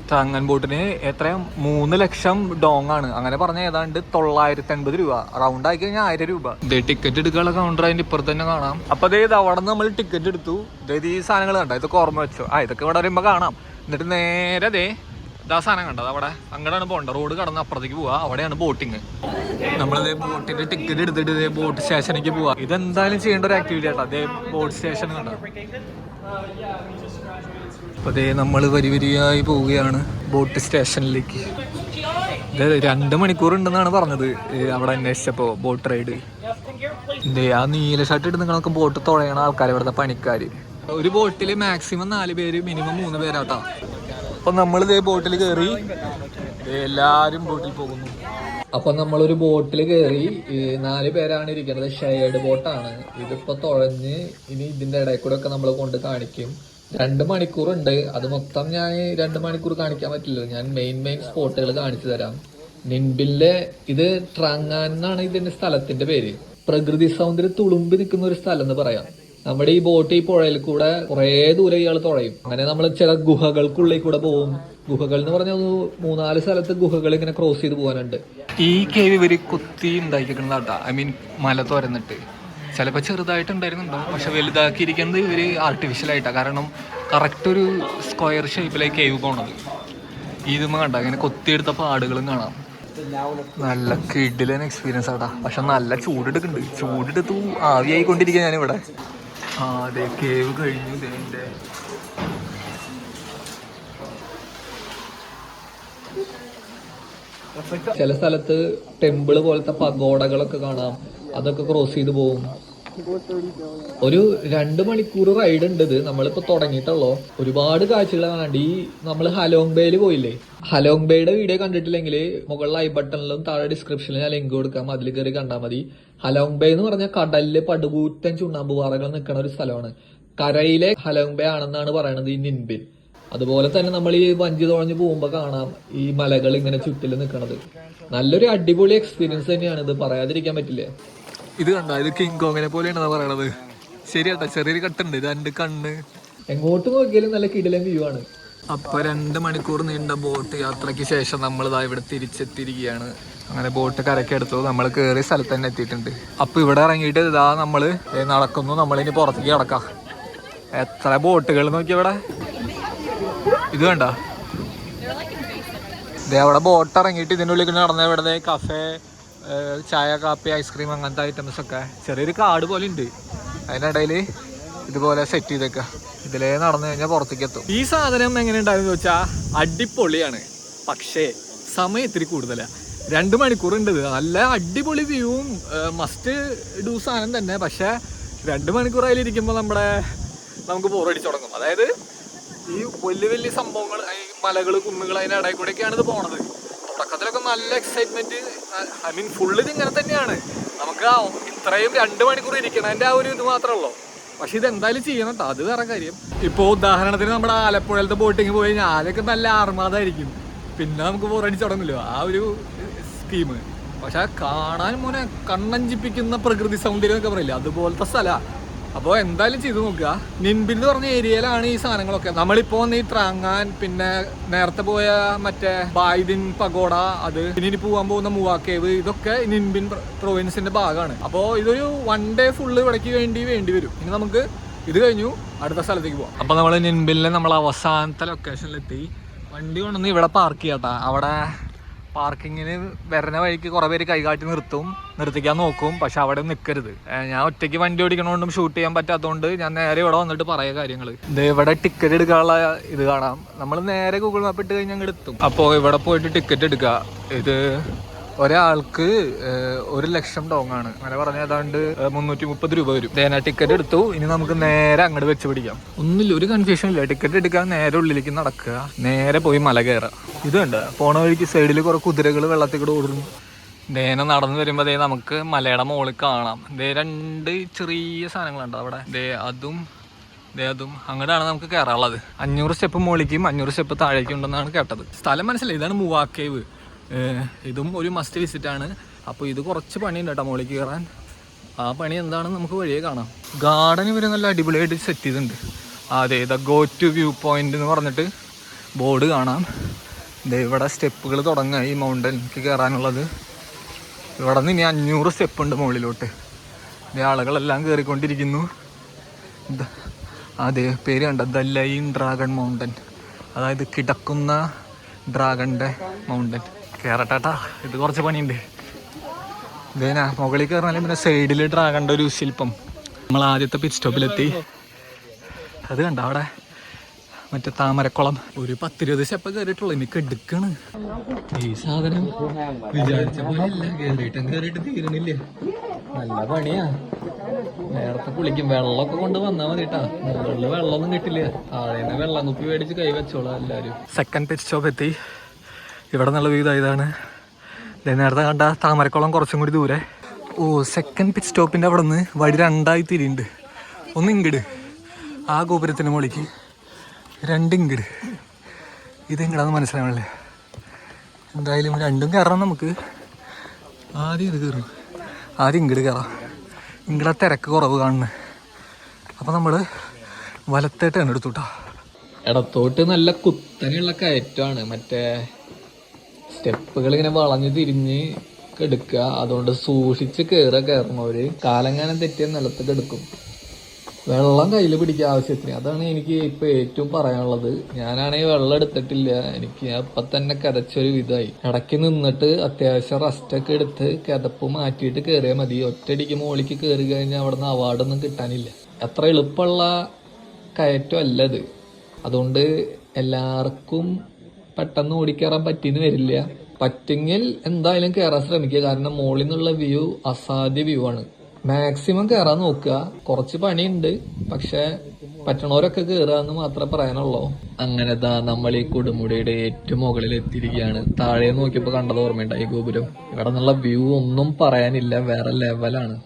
ബോട്ടിന് എത്ര? മൂന്ന് ലക്ഷം ഡോങ് ആണ്. അങ്ങനെ പറഞ്ഞ ഏതാണ്ട് തൊള്ളായിരത്തി അൻപത് രൂപ. റൗണ്ട് ആക്കി കഴിഞ്ഞാൽ ആയിരം രൂപ. ദേ ടിക്കറ്റ് എടുക്കാനുള്ള കൗണ്ടർ അതിന്റെ ഇപ്പുറത്ത് തന്നെ കാണാം. അപ്പൊ ഇത് അവിടെ നമ്മൾ ടിക്കറ്റ് എടുത്തു. ദേ ഈ സാധനങ്ങൾ കണ്ട? ഇതൊക്കെ ഓർമ്മ വെച്ചു? ആ ഇതൊക്കെ ഇവിടെ വരുമ്പോ കാണാം. എന്നിട്ട് നേരെ ദേ ഇതാ സാധനം കണ്ടത് അവിടെ അങ്ങോട്ടാണ് പോകേണ്ടത് റോഡ് കടന്ന് അപ്പുറത്തേക്ക് പോവാ. അവിടെയാണ് ബോട്ടിങ് നമ്മളിതേ ബോട്ടിന്റെ ടിക്കറ്റ് എടുത്തിട്ട് ഇതേ ബോട്ട് സ്റ്റേഷനിലേക്ക് പോവാ. ഇതെന്തായാലും ചെയ്യേണ്ട ഒരു ആക്ടിവിറ്റി ആട്ടോ. അതേ ബോട്ട് സ്റ്റേഷൻ കണ്ട? അപ്പൊ ദേ നമ്മൾ വരി വരിയായി പോവുകയാണ് ബോട്ട് സ്റ്റേഷനിലേക്ക്. ഇത് രണ്ട് മണിക്കൂർ ഉണ്ടെന്നാണ് പറഞ്ഞത് അവിടെ അന്വേഷിച്ചപ്പോൾ ബോട്ട് റൈഡ്. എന്തേ ആ നീല ഷർട്ട് ഇട്ട് നിങ്ങളൊക്കെ ബോട്ട് തുഴയണ ആൾക്കാർ ഇവിടുത്തെ പണിക്കാർ ഒരു ബോട്ടിൽ മാക്സിമം നാല് പേര് മിനിമം മൂന്ന് പേരാട്ടോ. അപ്പം നമ്മൾ ഇതേ ബോട്ടിൽ കയറി എല്ലാവരും ബോട്ടിൽ പോകുന്നു. അപ്പൊ നമ്മളൊരു ബോട്ടിൽ കയറി നാല് പേരാണ് ഇരിക്കുന്നത്. ഷെയർഡ് ബോട്ടാണ്. ഇതിപ്പോൾ തുഴഞ്ഞ് ഇനി ഇതിന്റെ ഇടയിൽ കൂടെ ഒക്കെ നമ്മൾ കൊണ്ട് കാണിക്കും. രണ്ട് മണിക്കൂറുണ്ട് അത് മൊത്തം ഞാൻ രണ്ട് മണിക്കൂർ കാണിക്കാൻ പറ്റില്ല ഞാൻ മെയിൻ മെയിൻ സ്പോട്ടുകൾ കാണിച്ചു തരാം. നിൻബിലെ ഇത് ട്രങ്ങാൻ എന്നാണ് ഇതിന്റെ സ്ഥലത്തിന്റെ പേര്. പ്രകൃതി സൗന്ദര്യം തുളുമ്പി നിൽക്കുന്ന ഒരു സ്ഥലം എന്ന് പറയാം. നമ്മുടെ ഈ ബോട്ട് ഈ പുഴയിൽ കൂടെ കുറേ ദൂരം ഇയാൾ തുഴയും. അങ്ങനെ നമ്മൾ ചില ഗുഹകൾക്കുള്ളിൽ കൂടെ പോകും ഗുഹകൾ എന്ന് പറഞ്ഞ മൂന്നാൽ സ്ഥലത്ത് ഗുഹകൾ ഇങ്ങനെ ക്രോസ് ചെയ്ത് പോകാനുണ്ട്. ഈ കേവ് ഇവർ കുത്തി ഉണ്ടാക്കിക്കുന്നതാട്ടാ ഐ മീൻ മല തുറന്നിട്ട് ചിലപ്പോൾ ചെറുതായിട്ട് ഉണ്ടായിരുന്നുണ്ടാവും പക്ഷെ വലുതാക്കിയിരിക്കുന്നത് ഇവർ ആർട്ടിഫിഷ്യൽ ആയിട്ടാണ് കാരണം കറക്റ്റ് ഒരു സ്ക്വയർ ഷേപ്പിലേക്ക് കേവ് പോണത്. ഇതുമ്മ കണ്ട? അങ്ങനെ കൊത്തിയെടുത്ത പാടുകളും കാണാം. നല്ല കിഡിലൻ എക്സ്പീരിയൻസ് ആട്ടാ പക്ഷെ നല്ല ചൂടെടുക്കുന്നുണ്ട്. ചൂടെടുത്തു ആവിയായിക്കൊണ്ടിരിക്കുക ഞാനിവിടെ. ആ അതെ കേവ് കഴിഞ്ഞു ചില സ്ഥലത്ത് ടെമ്പിൾ പോലത്തെ പഗോഡകളൊക്കെ കാണാം. അതൊക്കെ ക്രോസ് ചെയ്ത് പോകും. ഒരു രണ്ട് മണിക്കൂർ റൈഡ് ഉണ്ട് ഇത്. നമ്മളിപ്പോ തുടങ്ങിയിട്ടുള്ളോ. ഒരുപാട് കാഴ്ചകൾ കാണാണ്ട് ഈ നമ്മൾ ഹലോങ് ബേയിൽ പോയില്ലേ? ഹലോങ് ബേയുടെ വീഡിയോ കണ്ടിട്ടില്ലെങ്കിൽ മുകളിൽ ഐ ബട്ടണിലും താഴെ ഡിസ്ക്രിപ്ഷനിലും ഞാൻ ലിങ്ക് കൊടുക്കാം. അതിൽ കയറി കണ്ടാൽ മതി. ഹലോങ് ബേ എന്ന് പറഞ്ഞാൽ കടലിൽ പടുകൂറ്റൻ ചുണ്ണാമ്പ് പാറകൾ നിൽക്കുന്ന ഒരു സ്ഥലമാണ്. കരയിലെ ഹലോങ് ബേ ആണെന്നാണ് പറയണത് ഈ നിൻബിൻ അതുപോലെ തന്നെ നമ്മൾ ഈ വഞ്ചി തുഴഞ്ഞു പോകുമ്പോൾ കാണാം ഈ മലകൾ ഇങ്ങനെ ചുറ്റിൽ നിൽക്കുന്നത് നല്ലൊരു അടിപൊളി എക്സ്പീരിയൻസ് തന്നെയാണ് ഇത്. പറയാതിരിക്കാൻ പറ്റില്ല? ഇത് കണ്ടോ? ഇത് കിങ് കോങ്ങിനെ പോലെയാണ് പറയണത്. ശരിയാട്ടോ ചെറിയൊരു കട്ടുണ്ട് രണ്ട് കണ്ണ്. എങ്ങോട്ട് നോക്കിയാലും നല്ല കിടിലൻ വ്യൂ ആണ്. അപ്പൊ രണ്ട് മണിക്കൂർ നീണ്ട ബോട്ട് യാത്രയ്ക്ക് ശേഷം നമ്മൾ ഇതാ ഇവിടെ തിരിച്ചെത്തിയിരിക്കുകയാണ്. അങ്ങനെ ബോട്ട് കരക്കെടുത്തു നമ്മൾ കയറിയ സ്ഥലത്ത് തന്നെ എത്തിയിട്ടുണ്ട്. അപ്പൊ ഇവിടെ ഇറങ്ങിയിട്ട് ഇതാ നമ്മൾ നടക്കുന്നു. നമ്മളിനി പുറത്തേക്ക് കിടക്കാം എത്ര ബോട്ടുകൾ നോക്കി ഇവിടെ? ഇത് വേണ്ട അവിടെ ബോട്ട് ഇറങ്ങിയിട്ട് ഇതിന്റെ ഉള്ളിൽ നടന്ന ഇവിടെ കഫേ. ചായ കാപ്പി ഐസ്ക്രീം അങ്ങനത്തെ ഐറ്റംസ് ഒക്കെ. ചെറിയൊരു കാട് പോലെ ഉണ്ട്. അതിനിടയിൽ ഇതുപോലെ സെറ്റ് ചെയ്തേക്കുക ഇതിലേ നടന്നു കഴിഞ്ഞാൽ പുറത്തേക്ക് എത്തും. ഈ സാധനം എങ്ങനെ ഉണ്ടായിരുന്നു വെച്ചാൽ അടിപൊളിയാണ്. പക്ഷേ സമയം ഇത്തിരി കൂടുതലാണ് രണ്ട് മണിക്കൂറുണ്ട് നല്ല അടിപൊളി വ്യൂവും മസ്റ്റ് ഡൂ സാധനം തന്നെ. പക്ഷേ രണ്ട് മണിക്കൂർ അതിലിരിക്കുമ്പോൾ നമ്മുടെ നമുക്ക് ബോറടിച്ചു തുടങ്ങും. അതായത് ഈ വലിയ വലിയ സംഭവങ്ങൾ മലകൾ കുന്നുകൾ അതിന്റെ ഇടയിൽ കൂടെയൊക്കെയാണ് ഇത് പോണത്. തുടക്കത്തിലൊക്കെ നല്ല എക്സൈറ്റ്മെന്റ് ഐ മീൻ ഫുള്ള് ഇങ്ങനെ തന്നെയാണ്. നമുക്ക് ആ ഇത്രയും രണ്ട് മണിക്കൂർ ഇരിക്കണതിന്റെ ആ ഒരു ഇത് മാത്രമേ ഉള്ളൂ. പക്ഷെ ഇത് എന്തായാലും ചെയ്യണം കേട്ടോ അത് വേറെ കാര്യം. ഇപ്പോൾ ഉദാഹരണത്തിന് നമ്മുടെ ആലപ്പുഴയിലത്തെ ബോട്ടിങ് പോയി കഴിഞ്ഞാൽ നല്ല നല്ല ആർമാതായിരിക്കും പിന്നെ നമുക്ക് ബോറടിച്ച് തുടങ്ങില്ലോ ആ ഒരു സ്കീം പക്ഷെ കാണാൻ മോനെ കണ്ണഞ്ചിപ്പിക്കുന്ന പ്രകൃതി സൗന്ദര്യം എന്നൊക്കെ പറയില്ല? അതുപോലത്തെ സ്ഥലമാണ് അപ്പോൾ എന്തായാലും ചെയ്തു നോക്കുക. നിമ്പിൽ എന്ന് പറഞ്ഞ ഏരിയയിലാണ് ഈ സാധനങ്ങളൊക്കെ. നമ്മളിപ്പോ ഈ ട്രാങ്ങാൻ പിന്നെ നേരത്തെ പോയ മറ്റേ ബായ്ദിൻ പഗോഡ അത് പിന്നെ ഇനി പോകാൻ പോകുന്ന മൂവാക്കേവ് ഇതൊക്കെ നിൻബിൻ പ്രൊവിൻസിന്റെ ഭാഗമാണ് അപ്പോൾ ഇതൊരു വൺ ഡേ ഫുള്ള് ഇവിടേക്ക് വേണ്ടി വേണ്ടി വരും. ഇനി നമുക്ക് ഇത് കഴിഞ്ഞു അടുത്ത സ്ഥലത്തേക്ക് പോവാം. അപ്പോൾ നമ്മൾ നിൻബിലെ നമ്മൾ അവസാനത്തെ ലൊക്കേഷനിലെത്തി വണ്ടി കൊണ്ടുവന്ന് ഇവിടെ പാർക്ക് ചെയ്യാട്ടാ അവിടെ പാർക്കിങ്ങിന് വരുന്ന വഴിക്ക് കുറേ പേര് കൈകാട്ടി നിർത്തും നിർത്തിക്കാൻ നോക്കും പക്ഷെ അവിടെ നിൽക്കരുത് ഞാൻ ഒറ്റയ്ക്ക് വണ്ടി ഓടിക്കണോണ്ടും ഷൂട്ട് ചെയ്യാൻ പറ്റാത്തതുകൊണ്ട് ഞാൻ നേരെ ഇവിടെ വന്നിട്ട് പറയാ കാര്യങ്ങൾ ഇത് ഇവിടെ ടിക്കറ്റ് എടുക്കാനുള്ള ഇത് കാണാം. നമ്മൾ നേരെ ഗൂഗിൾ മാപ്പ് ഇട്ട് കഴിഞ്ഞാൽ അങ്ങോട്ട് എത്തും അപ്പോൾ ഇവിടെ പോയിട്ട് ടിക്കറ്റ് എടുക്കുക ഇത് ഒരാൾക്ക് ഒരു ലക്ഷം ഡോങ് ആണ് അങ്ങനെ പറഞ്ഞ ഏതാണ്ട് മുന്നൂറ്റി മുപ്പത് രൂപ വരും. തേന ടിക്കറ്റ് എടുത്തു. ഇനി നമുക്ക് നേരെ അങ്ങോട്ട് വെച്ച് പിടിക്കാം. ഒന്നുമില്ല ഒരു കൺഫ്യൂഷൻ ഇല്ല. ടിക്കറ്റ് എടുക്കാൻ നേരെ ഉള്ളിലേക്ക് നടക്കുക. നേരെ പോയി മല കയറുക ഇത് കണ്ട? പോണ വഴിക്ക് സൈഡിൽ കുറെ കുതിരകൾ വെള്ളത്തിൽ കൂടെ ഓടുന്നു ദേന നടന്നു വരുമ്പോൾ ദേ നമുക്ക് മലയുടെ മുകളിൽ കാണാം. ദേ രണ്ട് ചെറിയ സാധനങ്ങളുണ്ട് അവിടെ. ദേ അതും ദേ അതും. അങ്ങോട്ടാണ് നമുക്ക് കയറാനുള്ളത് അഞ്ഞൂറ് സ്റ്റെപ്പ് മുകളിലേക്കും അഞ്ഞൂറ് സ്റ്റെപ്പ് താഴേക്കും ഉണ്ടെന്നാണ് കേട്ടത്. സ്ഥലം മനസ്സിലായി. ഇതാണ് മൂവാക്കേവ്. ഇതും ഒരു മസ്റ്റ് വിസിറ്റ് ആണ്. അപ്പോൾ ഇത് കുറച്ച് പണിയുണ്ട് കേട്ടോ മുകളിലേക്ക് കയറാൻ ആ പണി എന്താണെന്ന് നമുക്ക് വഴിയെ കാണാം. ഗാർഡൻ ഇവർ നല്ല അടിപൊളിയായിട്ട് സെറ്റ് ചെയ്തിട്ടുണ്ട്. അതെ the go to view point എന്ന് പറഞ്ഞിട്ട് ബോർഡ് കാണാം. ദേ ഇവിടെ സ്റ്റെപ്പുകൾ തുടങ്ങുക ഈ മൗണ്ടനിലേക്ക് കയറാനുള്ളത് ഇവിടെ നിന്ന് ഇനി അഞ്ഞൂറ് സ്റ്റെപ്പ് ഉണ്ട് മുകളിലോട്ട് ആളുകളെല്ലാം കയറിക്കൊണ്ടിരിക്കുന്നു അതെ പേര് കണ്ട? ദ ലൈൻ ഡ്രാഗൺ മൗണ്ടൻ അതായത് കിടക്കുന്ന ഡ്രാഗണിന്റെ മൗണ്ടൻ കയറട്ടാ ഇത് കുറച്ച് പണിയുണ്ട്. ഇതേനാ മുകളിൽ കയറുന്നാലും പിന്നെ സൈഡിൽ ഡ്രാഗണ്ട ഒരു ശില്പം. നമ്മൾ ആദ്യത്തെ പിറ്റ് സ്റ്റോപ്പിലെത്തി അത് കണ്ട അവിടെ? മറ്റേ താമരക്കുളം. ഒരു പത്തിരുപത് സ്റ്റെപ്പ് കയറിയിട്ടുള്ളൂ എനിക്ക് എടുക്കാണ് ഈ സാധനം വിചാരിച്ച പോലെ അല്ല. കേറിയിട്ടും കേറിയിട്ട് തീരണില്ല നല്ല പണിയാ. നേരത്തെ കുളിക്കും. വെള്ളമൊക്കെ കൊണ്ട് വന്നാൽ മതി കേട്ടാ മുകളിൽ വെള്ളമൊന്നും കിട്ടില്ല. താഴേന്ന് വെള്ളം കുപ്പി മേടിച്ച് കൈ വെച്ചോളാം എല്ലാരും. സെക്കൻഡ് പെറ്റ് സ്റ്റോപ്പ് എത്തി. ഇവിടെ നിന്നുള്ള വ്യൂ ഇതാണ്. നേരത്തെ കണ്ട താമരക്കുളം കുറച്ചും കൂടി ദൂരെ. ഓ സെക്കൻഡ് പിറ്റ് സ്റ്റോപ്പിന്റെ അവിടെ നിന്ന് വഴി രണ്ടായി തിരിയുണ്ട് ഒന്ന് ഇങ്ങട്. ആ ഗോപുരത്തിന് മുകളിലേക്ക് രണ്ട് ഇങ്ങട്. ഇത് ഇങ്ങടാന്ന് മനസ്സിലാവണല്ലേ. എന്തായാലും രണ്ടും കയറാം നമുക്ക്. ആദ്യം ഇത് കയറും ആദ്യം ഇങ്ങട് കയറാം ഇങ്ങടെ തിരക്ക് കുറവ് കാണുന്നത് അപ്പോൾ നമ്മൾ വലത്തേട്ടാണ് എടുത്തുട്ടാ ഇടത്തോട്ട് നല്ല കുത്തനെയുള്ള കയറ്റമാണ്. മറ്റേ സ്റ്റെപ്പുകൾ ഇങ്ങനെ വളഞ്ഞു തിരിഞ്ഞ് എടുക്കുക അതുകൊണ്ട് സൂക്ഷിച്ച് കയറുക കയറണവര് കാലങ്ങാനം തെറ്റിയ നിലത്ത് എടുക്കും വെള്ളം കയ്യിൽ പിടിക്കുക ആവശ്യത്തിന്. അതാണ് എനിക്ക് ഇപ്പൊ ഏറ്റവും പറയാനുള്ളത്. ഞാനാണെങ്കിൽ വെള്ളം എടുത്തിട്ടില്ല. എനിക്ക് അപ്പൊ തന്നെ കരച്ചൊരു വിധമായി. ഇടയ്ക്ക് നിന്നിട്ട് അത്യാവശ്യം റെസ്റ്റ് ഒക്കെ എടുത്ത് കിതപ്പ് മാറ്റിയിട്ട് കയറിയാൽ മതി. ഒറ്റയടിക്ക് മുകളിലേക്ക് കയറി കഴിഞ്ഞാൽ അവിടെ നിന്ന് അവാർഡൊന്നും കിട്ടാനില്ല. എത്ര എളുപ്പമുള്ള കയറ്റം അല്ലത് അതുകൊണ്ട് എല്ലാവർക്കും പെട്ടെന്ന് ഓടിക്കയറാൻ പറ്റിയെന്ന് വരില്ല. പറ്റുമെങ്കിൽ എന്തായാലും കയറാൻ ശ്രമിക്കുക. കാരണം മുകളിൽ നിന്നുള്ള വ്യൂ അസാധ്യ വ്യൂ ആണ്. മാക്സിമം കയറാൻ നോക്കുക. കുറച്ച് പണിയുണ്ട്. പക്ഷെ പറ്റണവരൊക്കെ കയറുക എന്ന് മാത്രമേ പറയാനുള്ളൂ. അങ്ങനെ ദാ നമ്മൾ ഈ കൊടുമുടിയുടെ ഏറ്റവും മുകളിൽ എത്തിയിരിക്കുകയാണ്. താഴെ നോക്കിയപ്പോൾ കണ്ടത് ഓർമ്മയുണ്ടായി ഗോപുരം. ഇവിടെ നിന്നുള്ള വ്യൂ ഒന്നും പറയാനില്ല. വേറെ ലെവലാണ്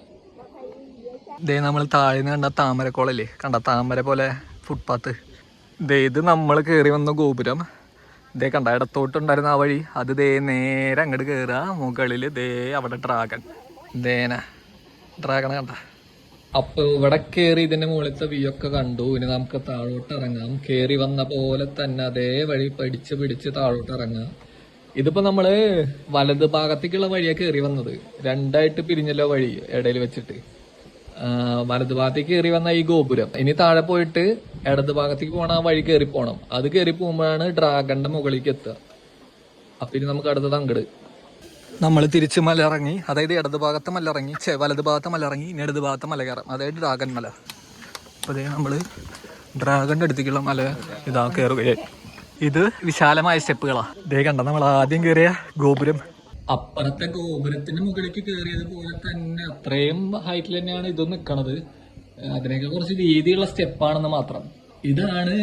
ദേ നമ്മൾ താഴെ നിന്ന് കണ്ട താമരക്കോളല്ലേ? കണ്ട താമര പോലെ ഫുട്പാത്ത് ദേ ഇത് നമ്മൾ കയറി വന്ന ഗോപുരം. ദേ കണ്ട ഇടത്തോട്ടുണ്ടായിരുന്ന ആ വഴി. അത് ദേ നേരെ അങ്ങോട്ട് കയറുക മുകളിൽ ദേ അവിടെ ഡ്രാഗൺ. ദേന ഡ്രാഗൺ കണ്ട. അപ്പൊ ഇവിടെ കയറി ഇതിന്റെ മുകളിലത്തെ വ്യൂ ഒക്കെ കണ്ടു. ഇനി നമുക്ക് താഴോട്ട് ഇറങ്ങാം. കേറി വന്ന പോലെ തന്നെ അതേ വഴി പിടിച്ച് പിടിച്ച് താഴോട്ട് ഇറങ്ങാം. ഇതിപ്പോ നമ്മൾ വലത് ഭാഗത്തേക്കുള്ള വഴിയാണ് കയറി വന്നത്. രണ്ടായിട്ട് പിരിഞ്ഞല്ലോ വഴി ഇടയിൽ വെച്ചിട്ട്. ആ, വലത് ഭാഗത്തേക്ക് കയറി വന്ന ഈ ഗോപുരം. ഇനി താഴെ പോയിട്ട് ഇടത് ഭാഗത്തേക്ക് പോണ ആ വഴി കയറി പോണം. അത് കയറി പോകുമ്പോഴാണ് ഡ്രാഗന്റെ മുകളിലേക്ക് എത്തുക. അപ്പൊ ഇനി നമുക്ക് അടുത്തത് അങ്ങട്. നമ്മൾ തിരിച്ച് മല ഇറങ്ങി അതായത് ഇടത് ഭാഗത്തെ മല ഇറങ്ങി ചെ വലത് ഭാഗത്തെ മല ഇറങ്ങി ഇനി ഇടത് ഭാഗത്തെ മല കയറാം. അതായത് ഡ്രാഗൺ മല. അപ്പോൾ അതേ നമ്മൾ ഡ്രാഗണിന്റെ അടുത്തേക്കുള്ള മല ഇതാ കയറുകയായി ഇത് വിശാലമായ സ്റ്റെപ്പുകളാണ് ഇതേ കണ്ട നമ്മൾ ആദ്യം കയറിയ ഗോപുരം. അപ്പുറത്തെ ഗോപുരത്തിന് മുകളിലേക്ക് കയറിയത് പോലെ തന്നെ അത്രയും ഹൈറ്റിൽ തന്നെയാണ് ഇത് നിൽക്കണത് അതിനൊക്കെ കുറച്ച് രീതിയുള്ള സ്റ്റെപ്പാണെന്ന് മാത്രം. ഇതാണ്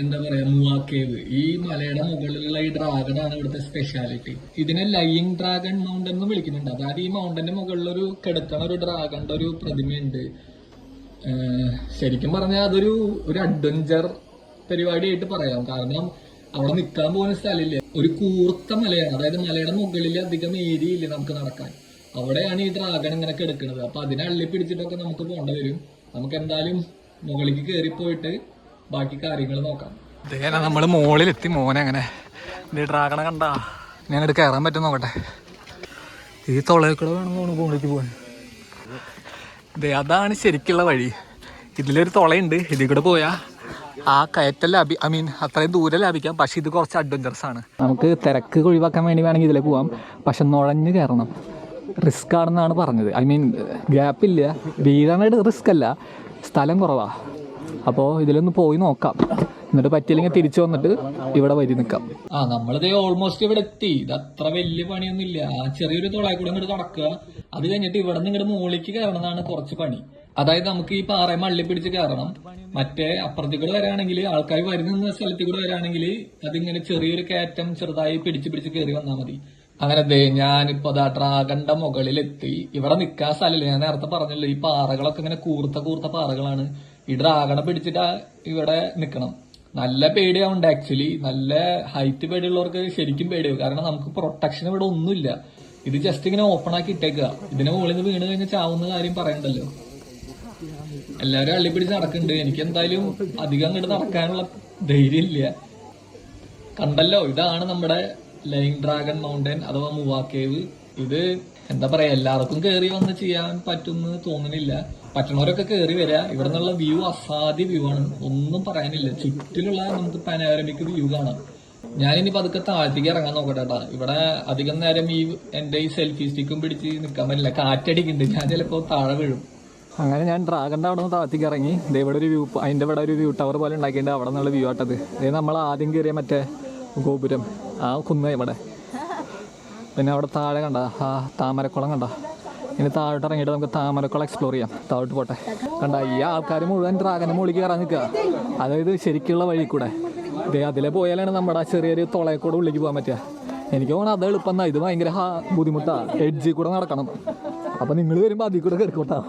എന്താ പറയാ മൂവാക്കേവ് ഈ മലയുടെ മുകളിലുള്ള ഈ ഡ്രാഗൺ ആണ് ഇവിടുത്തെ സ്പെഷ്യാലിറ്റി ഇതിനെ ലൈയിങ് ഡ്രാഗൺ മൗണ്ടൻ എന്ന് വിളിക്കുന്നുണ്ട്. അതായത് ഈ മൗണ്ടന്റെ മുകളിലൊരു കിടക്കണ ഒരു ഡ്രാഗണിന്റെ ഒരു പ്രതിമയുണ്ട്. ശരിക്കും പറഞ്ഞാൽ അതൊരു ഒരു അഡ്വഞ്ചർ പരിപാടിയായിട്ട് പറയാം. കാരണം അവിടെ നിൽക്കാൻ പോകുന്ന സ്ഥലമില്ല? ഒരു കൂർത്ത മലയാണ്. അതായത് മലയുടെ മുകളിൽ അധികം ഏരിയയില്ല നമുക്ക് നടക്കാൻ. അവിടെയാണ് ഈ ഡ്രാഗൺ ഇങ്ങനെ കിടക്കുന്നത്. അപ്പൊ അതിനെ അള്ളി പിടിച്ചിട്ടൊക്കെ നമുക്ക് പോകേണ്ടി വരും. നമുക്ക് എന്തായാലും മുകളിലേക്ക് കയറി പോയിട്ട് ബാക്കി കാര്യങ്ങൾ നോക്കാം. ഇതേന നമ്മൾ മുകളിലെത്തി മോനെ അങ്ങനെ. ഇത് ഡ്രാഗണെ കണ്ടാ. ഞാൻ അങ്ങോട്ട് കയറാൻ പറ്റും നോക്കട്ടെ. ഈ തൊളയക്കൂടെ വേണം തോന്നുന്നു മുകളിലേക്ക് പോകാൻ. ദേ അതാണ് ശരിക്കുള്ള വഴി. ഇതിലൊരു തുളയുണ്ട് ഇതിൽ കൂടെ ആ കയറ്റം ലാഭി ഐ മീൻ അത്രയും ദൂരം ലാഭിക്കാം. പക്ഷെ ഇത് കുറച്ച് അഡ്വഞ്ചറസ് ആണ്. നമുക്ക് തിരക്ക് ഒഴിവാക്കാൻ വേണ്ടി വേണമെങ്കിൽ ഇതിലേക്ക് പോവാം. പക്ഷെ നുഴഞ്ഞ് കയറണം. റിസ്ക് ആണെന്നാണ് പറഞ്ഞത്. ഐ മീൻ ഗ്യാപ്പ് ഇല്ല. വീഴാനായിട്ട് റിസ്ക് അല്ല. സ്ഥലം കുറവാ. അപ്പോൾ ഇതിലൊന്ന് പോയി നോക്കാം. എന്നിട്ട് പറ്റിയില്ലെങ്കിൽ തിരിച്ചു വന്നിട്ട് ഇവിടെ വരി നിൽക്കാം. ആ നമ്മളിത് ഓൾമോസ്റ്റ് ഇവിടെ എത്തി. ഇത് അത്ര വലിയ പണിയൊന്നുമില്ല. ആ ചെറിയൊരു തുളായി കൂടെ ഇങ്ങോട്ട് നടക്കുക. അത് കഴിഞ്ഞിട്ട് ഇവിടെ നിന്ന് ഇങ്ങോട്ട് മുകളിലേക്ക് കയറണമെന്നാണ് കുറച്ച് പണി. അതായത് നമുക്ക് ഈ പാറയും മള്ളി പിടിച്ച് കയറണം. മറ്റേ അപ്പുറത്തേക്ക് കൂടെ വരാണെങ്കിൽ ആൾക്കാർ വരുന്ന സ്ഥലത്തേക്ക് കൂടെ വരാണെങ്കിൽ അതിങ്ങനെ ചെറിയൊരു കയറ്റം ചെറുതായി പിടിച്ച് പിടിച്ച് കയറി വന്നാൽ മതി. അങ്ങനെ ദേ ഞാനിപ്പോ ദാ ഡ്രാഗന്റെ മുകളിലെത്തി. ഇവിടെ നിൽക്കാൻ സ്ഥലമില്ല. ഞാൻ നേരത്തെ പറഞ്ഞല്ലോ ഈ പാറകളൊക്കെ ഇങ്ങനെ കൂർത്ത കൂർത്ത പാറകളാണ്. ഈ ഡ്രാഗണ പിടിച്ചിട്ട് ഇവിടെ നിൽക്കണം. നല്ല പേടിയാവുണ്ട് ആക്ച്വലി നല്ല ഹൈറ്റ് പേടിയുള്ളവർക്ക് ശരിക്കും പേടിയാവും. കാരണം നമുക്ക് പ്രൊട്ടക്ഷൻ ഇവിടെ ഒന്നുമില്ല. ഇത് ജസ്റ്റ് ഇങ്ങനെ ഓപ്പൺ ആക്കി ഇട്ടേക്കുക. ഇതിന് മുകളിൽ നിന്ന് വീണ് കഴിഞ്ഞാൽ ചാവുന്ന കാര്യം പറയണ്ടല്ലോ. എല്ലാവരും അള്ളി പിടിച്ച് നടക്കുന്നുണ്ട് എനിക്ക് എന്തായാലും അധികം അങ്ങോട്ട് നടക്കാനുള്ള ധൈര്യമില്ല. കണ്ടല്ലോ ഇതാണ് നമ്മുടെ ലൈൻ ഡ്രാഗൺ മൗണ്ടൻ അഥവാ മൂവാക്കേവ് ഇത് എന്താ പറയാ എല്ലാവർക്കും കേറി വന്ന് ചെയ്യാൻ പറ്റുമെന്ന് തോന്നുന്നില്ല പറ്റണവരൊക്കെ കേറി വരിക ഇവിടെ നിന്നുള്ള വ്യൂ അസാധ്യ വ്യൂ ആണ്. ഒന്നും പറയാനില്ല. ചുറ്റിലുള്ള നമുക്ക് പനോരമിക് വ്യൂ കാണാം. ഞാനിനി പതുക്കെ താഴത്തേക്ക് ഇറങ്ങാൻ നോക്കട്ടെട്ടാ ഇവിടെ അധികം നേരം ഈ എന്റെ ഈ സെൽഫി സ്റ്റിക്കും പിടിച്ച് നിൽക്കാൻ പറ്റില്ല. കാറ്റടിക്കുന്നുണ്ട്. ഞാൻ ചിലപ്പോ താഴെ വീഴും. അങ്ങനെ ഞാൻ ഡ്രാഗന്റെ അവിടെ നിന്ന് താഴത്തേക്ക് ഇറങ്ങി. ഇവിടെ ഒരു വ്യൂ അതിന്റെ ഇവിടെ ഒരു വ്യൂ ടവർ പോലെ ഉണ്ടാക്കിയിട്ട് അവിടെ നിന്നുള്ള വ്യൂ ആട്ടത്. അതായത് നമ്മൾ ആദ്യം കയറിയ മറ്റേ ഗോപുരം. ആ കുന്ന് ഇവിടെ. പിന്നെ അവിടെ താഴെ കണ്ട ആ താമരക്കുളം കണ്ട. ഇനി താഴോട്ട് ഇറങ്ങിയിട്ട് നമുക്ക് താമരക്കുളം എക്സ്പ്ലോർ ചെയ്യാം. താഴോട്ട് പോട്ടെ. കണ്ട ഈ ആൾക്കാർ മുഴുവൻ ഡ്രാഗന്റെ മുകളിൽ കയറാൻ നിൽക്കുക. അതായത് ശരിക്കുള്ള വഴി കൂടെ. ഇതേ അതിലെ പോയാലാണ് നമ്മുടെ ആ ചെറിയൊരു തുളയെ കൂടെ പോകാൻ പറ്റുക. എനിക്ക് തോന്നുന്നു അത് എളുപ്പം ഇത് ഭയങ്കര ബുദ്ധിമുട്ടാണ് ബുദ്ധിമുട്ടാ. എഡ്ജിൽ കൂടെ നടക്കണം. അപ്പം നിങ്ങൾ വരുമ്പോൾ അതിൽ കൂടെ കയറിക്കോട്ടാ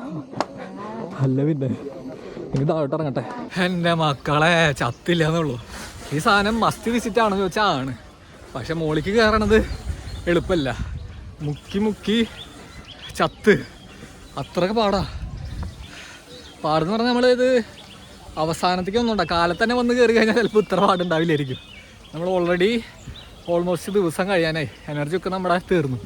അല്ല പിന്നെ. എനിക്ക് താഴോട്ട് ഇറങ്ങട്ടെ. എന്റെ മക്കളെ ചത്തില്ല എന്നുള്ളൂ ഈ സാധനം മസ്തി വിസിറ്റ് ആണെന്ന് ചോദിച്ചാൽ ആണ്. പക്ഷെ മോളിക്ക് കയറണത് എളുപ്പമല്ല മുക്കി മുക്കി ചത്ത്. അത്രയൊക്കെ പാടാ. പാടെന്ന് പറഞ്ഞാൽ നമ്മളിത് അവസാനത്തേക്ക് ഒന്നുണ്ട കാലത്ത് തന്നെ വന്ന് കയറി കഴിഞ്ഞാൽ ചിലപ്പോൾ ഇത്ര പാടുണ്ടാവില്ലായിരിക്കും. നമ്മൾ ഓൾറെഡി ഓൾമോസ്റ്റ് ദിവസം കഴിയാനായി. എനർജി ഒക്കെ നമ്മുടെ തീർന്നു.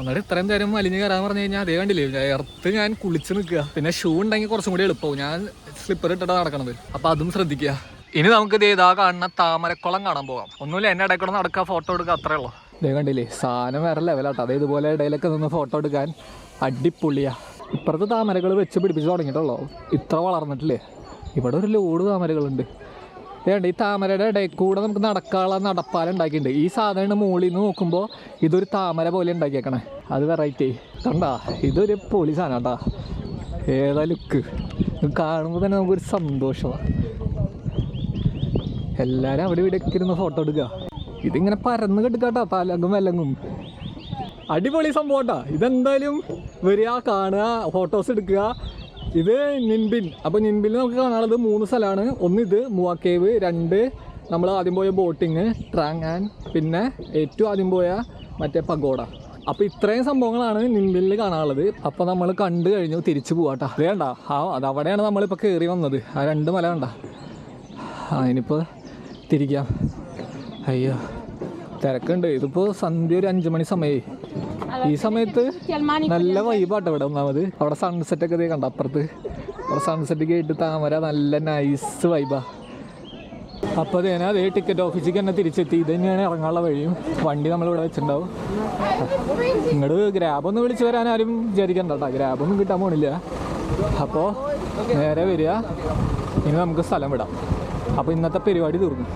എന്നിട്ട് ഇത്രയും നേരം വലിഞ്ഞ് കയറാൻ പറഞ്ഞു കഴിഞ്ഞാൽ അതേ കണ്ടില്ലേ? എർത്ത് ഞാൻ കുളിച്ച് നിൽക്കുക. പിന്നെ ഷൂ ഉണ്ടെങ്കിൽ കുറച്ചും കൂടി എളുപ്പവും. ഞാൻ സ്ലിപ്പർ ഇട്ടിട്ട് നടക്കണത്. അപ്പോൾ അതും ശ്രദ്ധിക്കുക. ഇനി നമുക്ക് ഇതേതാ ഇതാ കാണുന്ന താമരക്കുളം കാണാൻ പോകാം. ഒന്നുമില്ല എന്നെ ഇടയിൽ കൂടെ നടക്കുക ഫോട്ടോ എടുക്കുക അത്രേ ഉള്ളൂ. ഇതേ കണ്ടില്ലേ? സാധനം വേറെ ലെവലാട്ടോ അതേ ഇതുപോലെ ഇടയിലൊക്കെ നിന്ന് ഫോട്ടോ എടുക്കാൻ അടിപൊളിയാ. ഇപ്പുറത്ത് താമരകൾ വെച്ച് പിടിപ്പിച്ച് തുടങ്ങിയിട്ടുള്ളൂ. ഇത്ര വളർന്നിട്ടില്ലേ? ഇവിടെ ഒരു ലോഡ് താമരകളുണ്ട്. വേണ്ട ഈ താമരയുടെ ഇടയിൽ കൂടെ നമുക്ക് നടക്കാനുള്ള നടപ്പാല ഉണ്ടാക്കിയിട്ടുണ്ട്. ഈ സാധനം മുകളിൽ നിന്ന് നോക്കുമ്പോൾ ഇതൊരു താമര പോലെ ഉണ്ടാക്കിയേക്കണേ. അത് വെറൈറ്റി കണ്ടാ ഇതൊരു പൊളി സാധനം കേട്ടാ. ഏതാ ലുക്ക് കാണുമ്പോൾ തന്നെ നമുക്കൊരു സന്തോഷമാണ് എല്ലാവരും അവിടെ ഇവിടെ ഇരുന്ന് ഫോട്ടോ എടുക്കുക. ഇതിങ്ങനെ പരന്ന് കെടുക്കാട്ടാ തലങ്ങും വല്ലങ്ങും അടിപൊളി സംഭവം കേട്ടോ. ഇതെന്തായാലും വരിക കാണുക ഫോട്ടോസ് എടുക്കുക. ഇത് നിൻബിൻ അപ്പോൾ നിൻബിൽ നമുക്ക് കാണാനുള്ളത് മൂന്ന് സ്ഥലമാണ്. ഒന്ന് ഇത് മൂവാക്കേവ് രണ്ട് നമ്മൾ ആദ്യം പോയ ബോട്ടിങ് ട്രാങ് ആൻഡ് പിന്നെ ഏറ്റവും ആദ്യം പോയ മറ്റേ പഗോഡ. അപ്പോൾ ഇത്രയും സംഭവങ്ങളാണ് നിൻബിലിൽ കാണാനുള്ളത്. അപ്പോൾ നമ്മൾ കണ്ടു കഴിഞ്ഞു തിരിച്ചു പോവാട്ടോ അത് വേണ്ട. ആ അത് അവിടെയാണ് നമ്മളിപ്പോൾ കയറി വന്നത്. ആ രണ്ട് മല കണ്ട. ആ ഇനിയിപ്പോൾ തിരിക്കാം. അയ്യോ തിരക്കുണ്ട്. ഇതിപ്പോൾ സന്ധ്യ ഒരു അഞ്ച് മണി സമയമായി ഈ സമയത്ത് നല്ല വൈബാട്ടോ ഇവിടെ ഒന്നാമത് അവിടെ സൺസെറ്റ് ഒക്കെ കണ്ട അപ്പുറത്ത്? അവിടെ സൺസെറ്റ് കേട്ട് താമര നല്ല നൈസ് വൈബാ അപ്പോൾ അതേനെ അതേ ടിക്കറ്റ് ഓഫീസിലേക്ക് തന്നെ തിരിച്ചെത്തി. ഇത് തന്നെയാണ് ഇറങ്ങാനുള്ള വഴിയും. വണ്ടി നമ്മൾ നമ്മളിവിടെ വെച്ചിട്ടുണ്ടാവും. ഇങ്ങോട്ട് ഒന്ന് വിളിച്ച് വരാൻ ആരും വിചാരിക്കണ്ട കേട്ടോ ഗ്രാബൊന്നും കിട്ടാൻ പോണില്ല. അപ്പോൾ നേരെ വരിക. ഇനി നമുക്ക് സ്ഥലം വിടാം. അപ്പോൾ ഇന്നത്തെ പരിപാടി തീർന്നു.